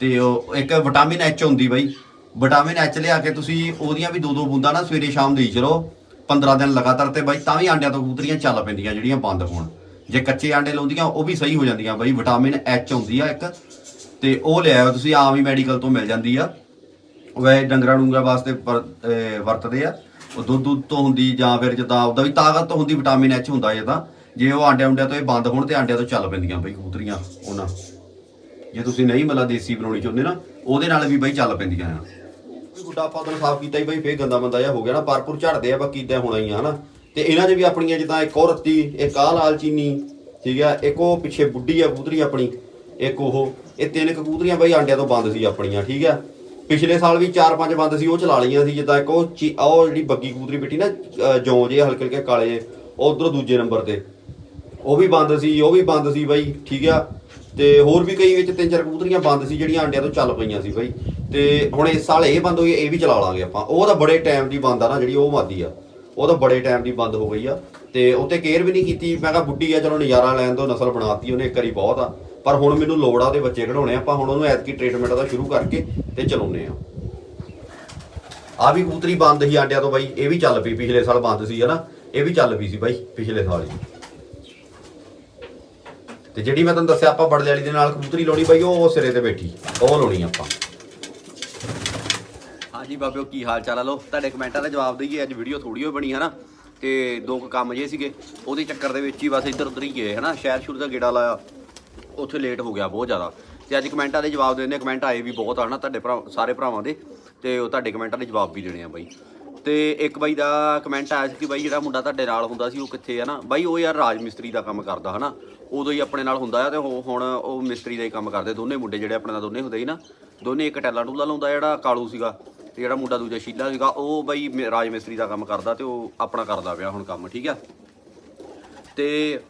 S1: ਤੇ ਉਹ ਇੱਕ ਵਿਟਾਮਿਨ ਐਚ ਹੁੰਦੀ ਬਾਈ। ਵਿਟਾਮਿਨ ਐਚ ਲਿਆ ਕੇ ਤੁਸੀਂ ਉਹਦੀਆਂ ਵੀ ਦੋ ਦੋ ਬੂੰਦਾਂ ਨਾ ਸਵੇਰੇ ਸ਼ਾਮ ਦੇਈ ਚਲੋ। 15 ਦਿਨ ਲਗਾਤਾਰ ਤੇ ਬਾਈ, ਤਾਂ ਵੀ ਆਂਡਿਆਂ ਤੋਂ ਕਬੂਤਰੀਆਂ ਚੱਲ ਪੈਂਦੀਆਂ ਜਿਹੜੀਆਂ ਬੰਦ ਹੋਣ। ਜੇ ਕੱਚੇ ਆਂਡੇ ਲਾਉਂਦੀਆਂ, ਉਹ ਵੀ ਸਹੀ ਹੋ ਜਾਂਦੀਆਂ ਬਾਈ। ਵਿਟਾਮਿਨ ਐਚ ਹੁੰਦੀ ਆ ਇੱਕ, ਤੇ ਉਹ ਲਿਆਓ ਤੁਸੀਂ ਆਮ ਹੀ ਮੈਡੀਕਲ ਤੋਂ ਮਿਲ ਜਾਂਦੀ ਆ। ਵੈ ਡੰਗਰਾਂ ਡੂੰਗਰਾਂ ਵਾਸਤੇ ਪਰ- ਵਰਤਦੇ ਆ। ਉਹ ਦੁੱਧ ਦੁੱਧ ਤੋਂ ਹੁੰਦੀ ਜਾਂ ਫਿਰ ਜਿੱਦਾਂ ਉਹਦਾ ਵੀ ਤਾਕਤ ਤੋਂ ਹੁੰਦੀ, ਵਿਟਾਮਿਨ ਐਚ ਹੁੰਦਾ ਜਿੱਦਾਂ ਜੇ ਉਹ ਆਂਡਿਆਂ ਉਂਡਿਆਂ ਤੋਂ ਇਹ ਬੰਦ ਹੋਣ ਤੇ ਆਂਡਿਆਂ ਤੋਂ ਚੱਲ ਪੈਂਦੀਆਂ ਬਈ ਕਬੂਤਰੀਆਂ ਉਹਨਾਂ। ਜੇ ਤੁਸੀਂ ਨਹੀਂ ਮਤਲਬ ਦੇਸੀ ਬਣਾਉਣੀ ਚਾਹੁੰਦੇ ਨਾ, ਉਹਦੇ ਨਾਲ ਵੀ ਬਈ ਚੱਲ ਪੈਂਦੀਆਂ ਆ। ਗੁੱਡਾ ਆਪਾਂ ਉਹਨੂੰ ਸਾਫ਼ ਕੀਤਾ ਹੀ ਬਈ ਫੇਰ ਗੰਦਾ ਬੰਦਾ ਜਿਹਾ ਹੋ ਗਿਆ ਨਾ। ਪਰਪੁਰ ਝੜਦੇ ਆ ਬਾਕੀ ਇਦਾਂ ਹੋਣਾ ਹੀ ਆ ਹਨਾ। ਤੇ ਇਹਨਾਂ 'ਚ ਵੀ ਆਪਣੀਆਂ ਜਿੱਦਾਂ ਇੱਕ ਉਹ ਰੱਤੀ ਇੱਕ ਆਹ ਲਾਲ ਚੀਨੀ ਠੀਕ ਆ ਇੱਕ ਉਹ ਪਿੱਛੇ ਬੁੱਢੀ ਆ ਕਬੂਤਰੀ ਆਪਣੀ ਇੱਕ ਉਹ। ਇਹ ਤਿੰਨ ਕਬੂਤਰੀਆਂ ਬਈ ਆਂਡਿਆਂ ਤੋਂ ਬੰਦ ਸੀ ਆਪਣੀਆਂ ਠੀਕ ਆ। ਪਿਛਲੇ ਸਾਲ ਵੀ 4-5 ਬੰਦ ਸੀ ਉਹ ਚਲਾ ਲਈਆਂ ਸੀ ਜਿੱਦਾਂ ਇੱਕ ਉਹ ਚੀ- ਉਹ ਜਿਹੜੀ ਬੱਗੀ ਕਬੂਤਰੀ ਬਿੱਟੀ ਨਾ ਜੌਂ ਜੇ ਹਲਕੇ ਹਲਕੇ ਕਾਲੇ ਜਿਹੇ, ਉਹ ਉਧਰੋਂ ਦੂਜੇ ਨੰਬਰ ਤੇ। ਉਹ ਵੀ ਬੰਦ ਸੀ ਉਹ ਵੀ ਬੰਦ ਸੀ ਬਾਈ ਠੀਕ ਆ। ਤੇ ਹੋਰ ਵੀ ਕਈ ਵਿੱਚ ਤਿੰਨ ਚਾਰ ਕਬੂਤਰੀਆਂ ਬੰਦ ਸੀ ਜਿਹੜੀਆਂ ਆਂਡਿਆਂ ਤੋਂ ਚੱਲ ਪਈਆਂ ਸੀ ਬਾਈ। ਤੇ ਹੁਣ ਇਸ ਸਾਲ ਇਹ ਬੰਦ ਹੋਈ ਇਹ ਵੀ ਚਲਾ ਲਾਂਗੇ ਆਪਾਂ। ਉਹ ਤਾਂ ਬੜੇ ਟਾਈਮ ਦੀ ਬੰਦ ਆ ਨਾ ਜਿਹੜੀ ਉਹ ਮਾਦੀ ਆ। ਉਹ ਤਾਂ ਬੜੇ ਟਾਈਮ ਦੀ ਬੰਦ ਹੋ ਗਈ ਆ। ਤੇ ਉੱਤੇ ਕੇਅਰ ਵੀ ਨਹੀਂ ਕੀਤੀ। ਮੈਂ ਕਿਹਾ ਬੁੱਢੀ ਆ ਚਲੋ ਨਜ਼ਾਰਾ ਲੈਣ ਤੋਂ ਨਸਲ ਬਣਾਤੀ ਉਹਨੇ ਇੱਕ ਵਾਰੀ ਬਹੁਤ ਆ। ਪਰ ਹੁਣ ਮੈਨੂੰ ਲੋੜ ਆ ਉਹਦੇ ਬੱਚੇ ਕਢਾਉਣੇ ਆ, ਆਪਾਂ ਹੁਣ ਉਹਨੂੰ ਐਤਕੀ ਟ੍ਰੀਟਮੈਂਟ ਦਾ ਸ਼ੁਰੂ ਕਰਕੇ ਤੇ ਚਲਾਉਨੇ ਆ। ਆ ਵੀ ਕਬੂਤਰੀ ਬੰਦ ਸੀ ਆਂਡਿਆਂ ਤੋਂ ਬਾਈ। ਇਹ ਵੀ ਚੱਲ ਪਈ ਪਿਛਲੇ ਸਾਲ ਬੰਦ ਸੀ ਹਨਾ? ਇਹ ਵੀ ਚੱਲ ਪਈ ਸੀ ਬਾਈ ਪਿਛਲੇ ਸਾਲ ਹੀ। ਤੇ ਜਿਹੜੀ ਮੈਂ ਤੁਹਾਨੂੰ ਦੱਸਿਆ, ਆਪਾਂ ਬੜਲੇ ਵਾਲੀ ਦੇ ਨਾਲ ਕਬੂਤਰੀ ਲਾਉਣੀ ਬਾਈ, ਉਹ ਸਿਰੇ ਤੇ ਬੈਠੀ। ਉਹ ਲਾਉਣੀ ਆਪਾਂ। ਹਾਂਜੀ ਬਾਬਿਓ, ਕੀ ਹਾਲ ਚਾਲ ਆ? ਲੋ ਤੁਹਾਡੇ ਕਮੈਂਟਾਂ ਦਾ ਜਵਾਬ ਦਈਏ। ਅੱਜ ਵੀਡੀਓ ਥੋੜੀ ਹੋ ਬਣੀ, ਹਨਾ? ਤੇ ਦੋ ਕੁ ਕੰਮ ਜੇ ਸੀਗੇ। ਉਹਦੇ ਚੱਕਰ ਦੇ ਵਿੱਚ ਹੀ ਬਸ ਇੱਧਰ ਉੱਧਰ ਹੀ ਗਏ, ਹਨਾ? ਸ਼ਹਿਰ ਸ਼ੁਰੂ ਦਾ ਗੇੜਾ ਲਾਇਆ। ਉੱਥੇ ਲੇਟ ਹੋ ਗਿਆ ਬਹੁਤ ਜ਼ਿਆਦਾ। ਤੇ ਅੱਜ ਕਮੈਂਟਾਂ ਦੇ ਜਵਾਬ ਦੇਣੇ ਕਮੈਂਟ ਆਏ ਵੀ ਬਹੁਤ ਆ, ਹਨਾ? ਤੁਹਾਡੇ ਭਰਾ, ਸਾਰੇ ਭਰਾਵਾਂ ਦੇ। ਤੇ ਉਹ ਤੁਹਾਡੇ ਕਮੈਂਟਾਂ ਦੇ ਜਵਾਬ ਵੀ ਦੇਣੇ ਆ ਬਾਈ। ਤੇ ਇੱਕ ਬਾਈ ਦਾ ਕਮੈਂਟ ਆਇਆ ਸੀ ਕਿ ਬਾਈ ਜਿਹੜਾ ਮੁੰਡਾ ਤੁਹਾਡੇ ਨਾਲ ਹੁੰਦਾ ਸੀ, ਉਹ ਕਿੱਥੇ ਹੈ ਨਾ ਬਾਈ, ਉਹ ਯਾਰ ਰਾਜ ਮਿਸਤਰੀ ਦਾ ਕੰਮ ਕਰਦਾ, ਹਨਾ? ਉਦੋਂ ਹੀ ਆਪਣੇ ਨਾਲ ਹੁੰਦਾ ਆ ਤੇ ਉਹ ਹੁਣ ਉਹ ਮਿਸਤਰੀ ਦਾ ਹੀ ਕੰਮ ਕਰਦੇ, ਦੋਨੇ ਮੁੰਡੇ ਜਿਹੜੇ ਆਪਣੇ ਨਾਲ ਦੋਨੇ ਹੁੰਦੇ ਸੀ ਨਾ, ਦੋਨੇ ਇੱਕ ਟੈਲਾ ਟੂਲਾ ਲਾਉਂਦਾ ਜਿਹੜਾ ਕਾਲੂ ਸੀਗਾ ਤੇ ਜਿਹੜਾ ਮੁੰਡਾ ਦੂਜਾ ਸ਼ੀਲਾ ਸੀਗਾ, ਉਹ ਬਈ ਮੇ- ਰਾਜ ਮਿਸਤਰੀ ਦਾ ਕੰਮ ਕਰਦਾ ਤੇ ਉਹ ਆਪਣਾ ਕਰਦਾ ਪਿਆ ਹੁਣ ਕੰਮ, ਠੀਕ ਆ? ਤੇ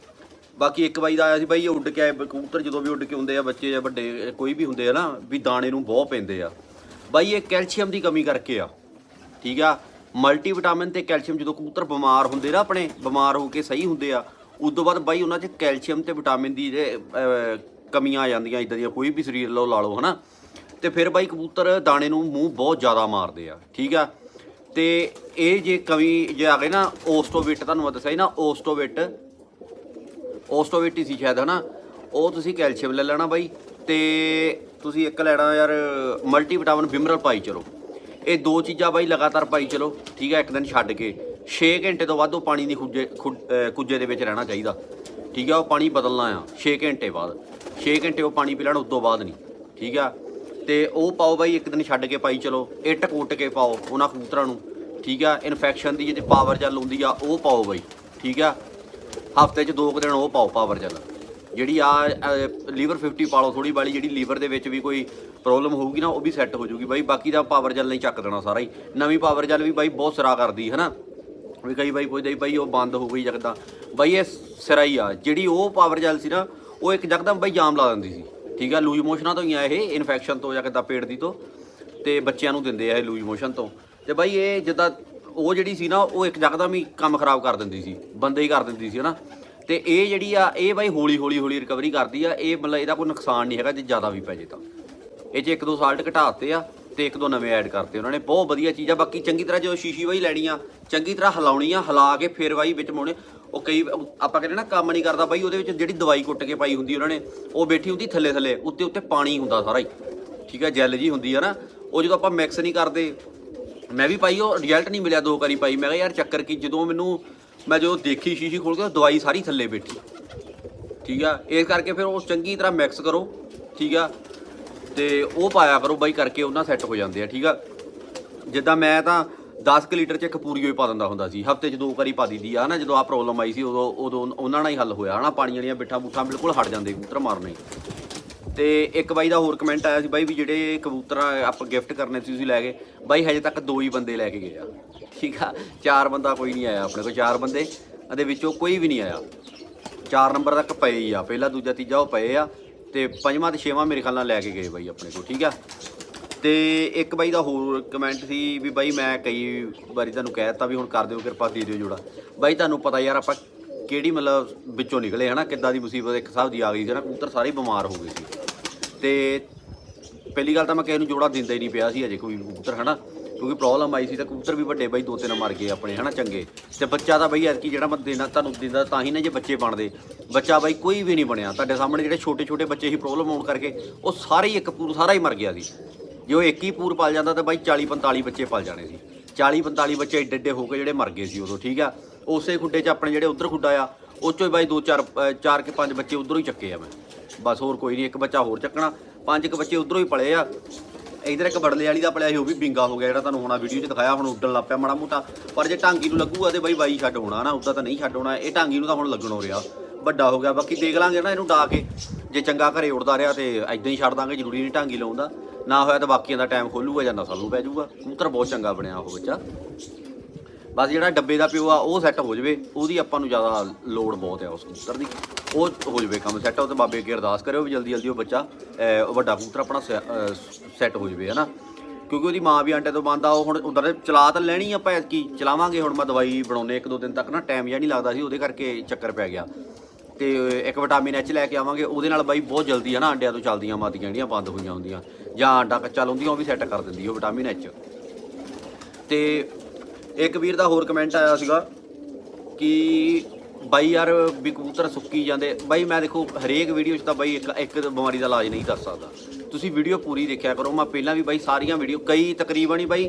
S1: ਬਾਕੀ ਇੱਕ ਵਾਰੀ ਦਾ ਆਇਆ ਸੀ, ਬਾਈ ਇਹ ਉੱਡ ਕੇ ਆਏ, ਕਬੂਤਰ ਜਦੋਂ ਵੀ ਉੱਡ ਕੇ ਹੁੰਦੇ ਆ, ਬੱਚੇ ਜਾਂ ਵੱਡੇ, ਕੋਈ ਵੀ ਹੁੰਦੇ ਆ ਨਾ, ਵੀ ਦਾਣੇ ਨੂੰ ਬਹੁਤ ਪੈਂਦੇ ਆ। ਬਾਈ ਇਹ ਕੈਲਸ਼ੀਅਮ ਦੀ ਕਮੀ ਕਰਕੇ ਆ, ਠੀਕ ਆ? ਮਲਟੀ ਵਿਟਾਮਿਨ ਤੇ ਕੈਲਸ਼ੀਅਮ ਜਦੋਂ ਕਬੂਤਰ ਬਿਮਾਰ ਹੁੰਦੇ ਨਾ ਆਪਣੇ, ਬਿਮਾਰ ਹੋ ਕੇ ਸਹੀ ਹੁੰਦੇ ਆ ਉਸ ਤੋਂ ਬਾਅਦ ਬਾਈ ਉਹਨਾਂ 'ਚ ਕੈਲਸ਼ੀਅਮ ਤੇ ਵਿਟਾਮਿਨ ਦੀ ਜੇ, ਕਮੀਆਂ ਆ ਜਾਂਦੀਆਂ ਇਦਾਂ ਦੀਆਂ ਕੋਈ ਵੀ ਸਰੀਰ ਲਓ ਲਾ ਲਓ ਹਨਾ। ਤੇ ਫਿਰ ਬਾਈ ਕਬੂਤਰ ਦਾਣੇ ਨੂੰ ਮੂੰਹ ਬਹੁਤ ਜ਼ਿਆਦਾ ਮਾਰਦੇ ਆ ਠੀਕ ਆ। ਤੇ ਇਹ ਜੇ ਕਮੀ ਜੇ ਆ ਗਏ ਨਾ ਓਸਟੋਵਿਟ ਤੁਹਾਨੂੰ ਮੈਂ ਦੱਸਿਆ ਸੀ ਨਾ ਓਸਟੋਵਿਟ। ਓਸਟੋਵਿਟ ਹੀ ਸੀ ਸ਼ਾਇਦ ਹਨਾ। ਉਹ ਤੁਸੀਂ ਕੈਲਸ਼ੀਅਮ ਲੈ ਲੈਣਾ ਬਾਈ ਤੇ ਤੁਸੀਂ ਇੱਕ ਲੈਣਾ ਯਾਰ ਮਲਟੀਵਿਟਾਮਿਨ ਬਿਮਰਲ ਪਾਈ ਚਲੋ। ਇਹ ਦੋ ਚੀਜ਼ਾਂ ਬਾਈ ਲਗਾਤਾਰ ਪਾਈ ਚਲੋ ਠੀਕ ਹੈ ਇੱਕ ਦਿਨ ਛੱਡ ਕੇ। 6 ਘੰਟੇ ਤੋਂ ਵੱਧ ਉਹ ਪਾਣੀ ਦੀ ਖੁੱਜੇ ਖੁ- ਕੁੱਜੇ ਦੇ ਵਿੱਚ ਰਹਿਣਾ ਚਾਹੀਦਾ। ਠੀਕ ਆ, ਉਹ ਪਾਣੀ ਬਦਲਣਾ ਆ 6 ਘੰਟੇ ਬਾਅਦ। 6 ਘੰਟੇ ਉਹ ਪਾਣੀ ਪੀ ਲੈਣ ਉਸ ਤੋਂ ਬਾਅਦ ਨਹੀਂ। ਠੀਕ ਆ? ਤੇ ਉਹ ਪਾਓ ਬਾਈ, ਇੱਕ ਦਿਨ ਛੱਡ ਕੇ ਪਾਈ ਚਲੋ। ਇੱਟ ਕੁੱਟ ਕੇ ਪਾਓ ਉਹਨਾਂ ਕਬੂਤਰਾਂ ਨੂੰ। ਠੀਕ ਆ? ਇਨਫੈਕਸ਼ਨ ਦੀ ਜੇ ਪਾਵਰ ਜੈਲ ਹੁੰਦੀ ਆ, ਉਹ ਪਾਓ ਬਾਈ। ਠੀਕ ਆ? ਹਫ਼ਤੇ 'ਚ ਦੋ ਕੁ ਦਿਨ ਉਹ ਪਾਓ ਪਾਵਰ ਜੈਲ। ਜਿਹੜੀ ਆ ਲੀਵਰ 50 ਪਾ ਲਓ ਥੋੜੀ ਬਾਲੀ ਜਿਹੜੀ ਲੀਵਰ ਦੇ ਵਿੱਚ ਵੀ ਕੋਈ ਪ੍ਰੋਬਲਮ ਹੋਊਗੀ ਨਾ, ਉਹ ਵੀ ਸੈੱਟ ਹੋ ਜਾਊਗੀ ਬਾਈ। ਬਾਕੀ ਦਾ ਪਾਵਰ ਜੈਲ ਨਹੀਂ ਚੱਕ ਦੇਣਾ ਸਾਰਾ ਹੀ। ਨਵੀਂ ਪਾਵਰ ਜੈਲ ਵੀ ਬਾਈ ਬਹੁਤ ਸਰਾ ਕਰਦੀ ਹੈ ਨਾ ਵੀ ਕਈ ਬਾਈ ਪੁੱਛਦੇ ਸੀ, ਬਾਈ ਉਹ ਬੰਦ ਹੋ ਗਈ ਜਗਦਾ ਬਾਈ ਇਹ ਸਿਰਾ ਹੀ ਆ ਜਿਹੜੀ ਉਹ ਪਾਵਰ ਜੈਲ ਸੀ ਨਾ ਉਹ ਇੱਕ ਜਗਦਮ ਬਾਈ ਜਾਮ ਲਾ ਦਿੰਦੀ ਸੀ। ਠੀਕ ਆ ਲੂਜ ਮੋਸ਼ਨਾਂ ਤੋਂ ਹੀ ਆ ਇਹ ਇਨਫੈਕਸ਼ਨ ਤੋਂ ਜਾਂ ਕਿੱਦਾਂ ਪੇਟ ਦੀ ਤੋਂ ਤੇ ਬੱਚਿਆਂ ਨੂੰ ਦਿੰਦੇ ਆ ਇਹ ਲੂਜ ਮੋਸ਼ਨ ਤੋਂ। ਤੇ ਬਾਈ ਇਹ ਜਿੱਦਾਂ ਉਹ ਜਿਹੜੀ ਸੀ ਨਾ ਉਹ ਇੱਕ ਜਗਦਮ ਹੀ ਕੰਮ ਖਰਾਬ ਕਰ ਦਿੰਦੀ ਸੀ ਬੰਦੇ ਹੀ ਕਰ ਦਿੰਦੀ ਸੀ ਹਨਾ। ਤੇ ਇਹ ਜਿਹੜੀ ਆ ਇਹ ਬਾਈ ਹੌਲੀ ਹੌਲੀ ਹੌਲੀ ਰਿਕਵਰੀ ਕਰਦੀ ਆ ਇਹ ਮਤਲਬ ਇਹਦਾ ਕੋਈ ਨੁਕਸਾਨ ਨਹੀਂ ਹੈਗਾ ਜੇ ਜ਼ਿਆਦਾ ਵੀ ਪੈ ਜੇ ਤਾਂ। ਇਹ 'ਚ ਇੱਕ ਦੋ ਸਾਲਟ ਘਟਾਤੇ ਆ ਤੇ ਇੱਕ ਦੋ ਨਵੇਂ ਐਡ ਕਰਤੇ ਉਹਨਾਂ ਨੇ, ਬਹੁਤ ਵਧੀਆ ਚੀਜ਼ ਆ। ਬਾਕੀ ਚੰਗੀ ਤਰ੍ਹਾਂ ਜੋ ਸ਼ੀਸ਼ੀ ਬਾਈ ਲੈਣੀ ਆ ਚੰਗੀ ਤਰ੍ਹਾਂ ਹਿਲਾਉਣੀ ਆ ਹਿਲਾ ਕੇ ਫਿਰ ਬਾਈ ਵਿੱਚ ਪਾਉਣੇ। ਉਹ ਕਈ ਆਪਾਂ ਕਹਿੰਦੇ ਨਾ, ਕੰਮ ਨਹੀਂ ਕਰਦਾ ਬਾਈ, ਉਹਦੇ ਵਿੱਚ ਜਿਹੜੀ ਦਵਾਈ ਕੁੱਟ ਕੇ ਪਾਈ ਹੁੰਦੀ ਉਹਨਾਂ ਨੇ, ਉਹ ਬੈਠੀ ਹੁੰਦੀ ਥੱਲੇ ਥੱਲੇ ਉੱਤੇ ਉੱਤੇ ਪਾਣੀ ਹੁੰਦਾ ਸਾਰਾ ਹੀ। ਠੀਕ ਹੈ ਜੈਲ ਜੀ ਹੁੰਦੀ ਆ ਨਾ, ਉਹ ਜਦੋਂ ਆਪਾਂ ਮਿਕਸ ਨਹੀਂ ਕਰਦੇ, ਮੈਂ ਵੀ ਪਾਈ, ਉਹ ਰਿਜ਼ਲਟ ਨਹੀਂ ਮਿਲਿਆ, ਦੋ ਵਾਰੀ ਪਾਈ। ਮੈਂ ਕਿਹਾ, ਯਾਰ ਚੱਕਰ ਕੀ, ਜਦੋਂ ਮੈਨੂੰ, ਮੈਂ ਜਦੋਂ ਦੇਖੀ ਸ਼ੀਸ਼ੀ ਖੋਲ ਕੇ, ਦਵਾਈ ਸਾਰੀ ਥੱਲੇ ਬੈਠੀ। ਠੀਕ ਆ, ਇਸ ਕਰਕੇ ਫਿਰ ਉਹ ਚੰਗੀ ਤਰ੍ਹਾਂ ਮਿਕਸ ਕਰੋ। ਠੀਕ ਆ ਤੇ ਉਹ ਪਾਇਆ ਕਰੋ ਬਾਈ ਕਰਕੇ ਉਹਨਾਂ ਸੈੱਟ ਹੋ ਜਾਂਦੇ ਆ, ਠੀਕ ਆ? ਜਿੱਦਾਂ ਮੈਂ ਤਾਂ 10 ਕੁ ਲੀਟਰ ਚ ਕਪੂਰੀਓ ਹੀ ਪਾ ਦਿੰਦਾ ਹੁੰਦਾ ਸੀ, ਹਫ਼ਤੇ ਚ ਦੋ ਵਾਰੀ ਪਾ ਦਿੰਦੀ ਆ ਨਾ ਜਦੋਂ ਆ ਪ੍ਰੋਬਲਮ ਆਈ ਸੀ, ਉਦੋਂ ਉਦੋਂ ਉਹਨਾਂ ਨਾਲ ਹੀ ਹੱਲ ਹੋਇਆ, ਹਨਾ? ਪਾਣੀ ਵਾਲੀਆਂ ਬਿੱਠਾਂ ਬੂਠਾਂ ਬਿਲਕੁਲ ਹਟ ਜਾਂਦੇ ਕਬੂਤਰ ਮਾਰਨੇ ਤੇ ਇੱਕ ਬਾਈ ਦਾ ਹੋਰ ਕਮੈਂਟ ਆਇਆ ਸੀ ਬਾਈ ਵੀ ਜਿਹੜੇ ਕਬੂਤਰ ਆਪਾਂ ਗਿਫਟ ਕਰਨੇ ਸੀ ਤੁਸੀਂ ਲੈ ਗਏ। ਬਾਈ ਹਜੇ ਤੱਕ ਦੋ ਹੀ ਬੰਦੇ ਲੈ ਕੇ ਗਏ ਆ, ਠੀਕ ਆ? ਚਾਰ ਬੰਦਾ ਕੋਈ ਨਹੀਂ ਆਇਆ ਆਪਣੇ ਕੋਲ, ਚਾਰ ਬੰਦੇ। ਇਹਦੇ ਵਿੱਚੋਂ ਕੋਈ ਵੀ ਨਹੀਂ ਆਇਆ। ਚਾਰ ਨੰਬਰ ਤੱਕ ਪਏ ਹੀ ਆ, ਪਹਿਲਾ, ਦੂਜਾ, ਤੀਜਾ ਉਹ ਪਏ ਆ। ਤੇ ਪੰਜਵਾਂ ਤੇ ਛੇਵਾਂ ਮੇਰੇ ਖਿਆਲ ਨਾਲ ਲੈ ਕੇ ਗਏ ਬਾਈ ਆਪਣੇ ਕੋਲ, ਠੀਕ ਆ? ਤੇ ਇੱਕ ਬਾਈ ਦਾ ਹੋਰ ਕਮੈਂਟ ਸੀ ਵੀ ਬਾਈ ਮੈਂ ਕਈ ਵਾਰੀ ਤੁਹਾਨੂੰ ਕਹਿ ਦਿੱਤਾ ਵੀ ਹੁਣ ਕਰ ਦਿਓ, ਕਿਰਪਾ ਦੇ ਦਿਓ ਜੋੜਾ। ਬਾਈ ਤੁਹਾਨੂੰ ਪਤਾ ਯਾਰ ਆਪਾਂ
S2: ਕਿਹੜੀ ਮਤਲਬ ਵਿੱਚੋਂ ਨਿਕਲੇ ਹਨਾ, ਕਿੱਦਾਂ ਦੀ ਮੁਸੀਬਤ ਇੱਕ ਹਿਸਾਬ ਦੀ ਆ ਗਈ ਸੀ ਨਾ, ਕਬੂਤਰ ਸਾਰੇ ਬਿਮਾਰ ਹੋ ਗਏ ਸੀ। ਤੇ ਪਹਿਲੀ ਗੱਲ ਤਾਂ ਮੈਂ ਕਿਸੇ ਨੂੰ ਜੋੜਾ ਦਿੰਦਾ ਹੀ ਨਹੀਂ ਪਿਆ ਸੀ ਅਜੇ ਕੋਈ ਵੀ ਕਬੂਤਰ, ਹਨਾ? ਕਿਉਂਕਿ ਪ੍ਰੋਬਲਮ ਆਈ ਸੀ ਤਾਂ ਕਬੂਤਰ ਵੀ ਵੱਡੇ ਬਾਈ ਦੋ ਤਿੰਨ ਮਰ ਗਏ ਆਪਣੇ, ਹਨਾ ਚੰਗੇ। ਤੇ ਬੱਚਾ ਤਾਂ ਬਈ ਐਤਕੀ ਜਿਹੜਾ ਮੈਂ ਦੇਣਾ ਤੁਹਾਨੂੰ ਦਿੰਦਾ ਤਾਂ ਹੀ ਨਾ ਜੇ ਬੱਚੇ ਬਣਦੇ। ਬੱਚਾ ਬਾਈ ਕੋਈ ਵੀ ਨਹੀਂ ਬਣਿਆ। ਤੁਹਾਡੇ ਸਾਹਮਣੇ ਜਿਹੜੇ ਛੋਟੇ ਛੋਟੇ ਬੱਚੇ ਸੀ ਪ੍ਰੋਬਲਮ ਆਉਣ ਕਰਕੇ ਉਹ ਸਾਰੇ ਹੀ ਇੱਕ ਪੂਰ, ਸਾਰਾ ਹੀ ਮਰ ਗਿਆ ਸੀ। ਜੇ ਉਹ ਇੱਕ ਹੀ ਪੂਰ ਪਲ ਜਾਂਦਾ ਤਾਂ ਬਾਈ 40 45 ਬੱਚੇ ਪਲ ਜਾਣੇ ਸੀ। 40 45 ਬੱਚੇ ਏਡੇ ਏਡੇ ਹੋ ਕੇ ਜਿਹੜੇ ਮਰ ਗਏ ਸੀ ਉਦੋਂ, ਠੀਕ ਆ? ਉਸੇ ਖੁੱਡੇ 'ਚ ਆਪਣੇ ਜਿਹੜੇ ਉਧਰ ਖੁੱਡਾ ਆ, ਉਹ 'ਚੋਂ ਹੀ ਬਾਈ ਦੋ ਚਾਰ ਚਾਰ ਕੇ ਪੰਜ ਬੱਚੇ ਉਧਰੋਂ ਹੀ ਚੱਕੇ ਆ ਮੈਂ। ਬਸ ਹੋਰ ਕੋਈ ਨਹੀਂ, ਇੱਕ ਬੱਚਾ ਹੋਰ ਚੱਕਣਾ। ਪੰਜ ਕੁ ਬੱਚੇ ਉਧਰੋਂ ਹੀ ਪਲੇ ਆ। ਇਧਰ ਇੱਕ ਬੜਲੇ ਵਾਲੀ ਦਾ ਪਲਿਆ ਸੀ, ਉਹ ਵੀ ਬਿੰਗਾ ਹੋ ਗਿਆ ਜਿਹੜਾ ਤੁਹਾਨੂੰ ਹੁਣਾ ਵੀਡੀਓ 'ਚ ਦਿਖਾਇਆ, ਹੁਣ ਉੱਡਣ ਲੱਗ ਪਿਆ ਮਾੜਾ ਮੋਟਾ। ਪਰ ਜੇ ਢਾਂਗੀ ਨੂੰ ਲੱਗੂਗਾ ਤੇ ਬਾਈ ਬਾਈ ਛੱਡ ਹੋਣਾ ਨਾ ਉੱਦਾਂ ਤਾਂ ਨਹੀਂ ਛੱਡ ਹੋਣਾ, ਇਹ ਢਾਂਗੀ ਨੂੰ ਤਾਂ ਹੁਣ ਲੱਗਣ ਹੋ ਰਿਹਾ। ਵੱਡਾ ਹੋ ਗਿਆ, ਬਾਕੀ ਦੇਖ ਲਾਂਗੇ ਨਾ ਇਹਨੂੰ ਡਾ ਕੇ। ਜੇ ਚੰਗਾ ਘਰੇ ਉੜਦਾ ਰਿਹਾ ਤੇ ਐਦਾਂ ਹੀ ਛੱਡ ਦਾਂਗੇ, ਜ਼ਰੂਰੀ ਨਹੀਂ ਢਾਂਗੀ ਲਾਉਂਦਾ ਨਾ ਹੋਇਆ ਤਾਂ ਬਾਕੀਆਂ ਦਾ ਟਾਈਮ ਖੋਲੂਗਾ ਜਾਂ ਨਸਲ ਨੂੰ ਪੈ ਜਾਊਗਾ। ਕਬੂਤਰ ਬਹੁਤ ਚੰਗਾ ਬਣਿਆ ਉਹ ਬੱਚਾ। ਬਸ ਜਿਹੜਾ ਡੱਬੇ ਦਾ ਪਿਓ ਆ, ਉਹ ਸੈੱਟ ਹੋ ਜਵੇ। ਉਹਦੀ ਆਪਾਂ ਨੂੰ ਜ਼ਿਆਦਾ ਲੋੜ ਬਹੁਤ ਹੈ ਉਸ ਕਬੂਤਰ ਦੀ। ਉਹ ਹੋ ਜਵੇ ਕੰਮ ਸੈੱਟ ਉਹ ਤੇ ਬਾਬੇ ਅੱਗੇ ਅਰਦਾਸ ਕਰਿਓ ਵੀ ਜਲਦੀ ਜਲਦੀ ਉਹ ਬੱਚਾ ਉਹ ਵੱਡਾ ਕਬੂਤਰ ਆਪਣਾ ਸੈੱਟ ਹੋ ਜਵੇ, ਹਨਾ। ਕਿਉਂਕਿ ਉਹਦੀ ਮਾਂ ਵੀ ਆਂਡੇ ਤੋਂ ਬੰਦਾ ਉਹ ਹੁਣ ਉਧਰ ਚਲਾ ਤਾਂ ਲੈਣੀ ਆਪਾਂ ਐਤਕੀ ਚਲਾਵਾਂਗੇ, ਹੁਣ ਮੈਂ ਦਵਾਈ ਬਣਾਉਣੇ ਇੱਕ ਦੋ ਦਿਨ ਤੱਕ ਨਾ ਟਾਈਮ ਜਿਹਾ ਨਹੀਂ ਲੱਗਦਾ ਸੀ, ਉਹਦੇ ਕਰਕੇ ਚੱਕਰ ਪੈ ਗਿਆ। ਤੇ ਇੱਕ ਵਿਟਾਮਿਨ ਐਚ ਲੈ ਕੇ ਆਵਾਂਗੇ, ਉਹਦੇ ਨਾਲ ਬਾਈ ਬਹੁਤ ਜਲਦੀ ਹੈ ਨਾ ਅੰਡਿਆਂ ਤੋਂ ਚੱਲਦੀਆਂ ਮਾਦੀਆਂ ਜਿਹੜੀਆਂ ਬੰਦ ਹੋਈਆਂ ਹੁੰਦੀਆਂ। ਜਾਂ ਆਂਡਾ ਕੱਚਾ ਲਾਉਂਦੀਆਂ, ਉਹ ਵੀ ਸੈੱਟ ਕਰ ਦਿੰਦੀ ਉਹ ਵਿਟਾਮਿਨ ਐਚ ਤੇ ਇੱਕ ਵੀਰ ਦਾ ਹੋਰ ਕਮੈਂਟ ਆਇਆ ਸੀਗਾ ਕਿ ਬਾਈ ਯਾਰ ਵੀ ਕਬੂਤਰ ਸੁੱਕੀ ਜਾਂਦੇ। ਬਾਈ ਮੈਂ ਦੇਖੋ ਹਰੇਕ ਵੀਡੀਓ 'ਚ ਤਾਂ ਬਾਈ ਇੱਕ ਇੱਕ ਬਿਮਾਰੀ ਦਾ ਇਲਾਜ ਨਹੀਂ ਕਰ ਸਕਦਾ। ਤੁਸੀਂ ਵੀਡੀਓ ਪੂਰੀ ਦੇਖਿਆ ਕਰੋ। ਮੈਂ ਪਹਿਲਾਂ ਵੀ ਬਾਈ ਸਾਰੀਆਂ ਵੀਡੀਓ ਕਈ ਤਕਰੀਬਨ ਹੀ ਬਾਈ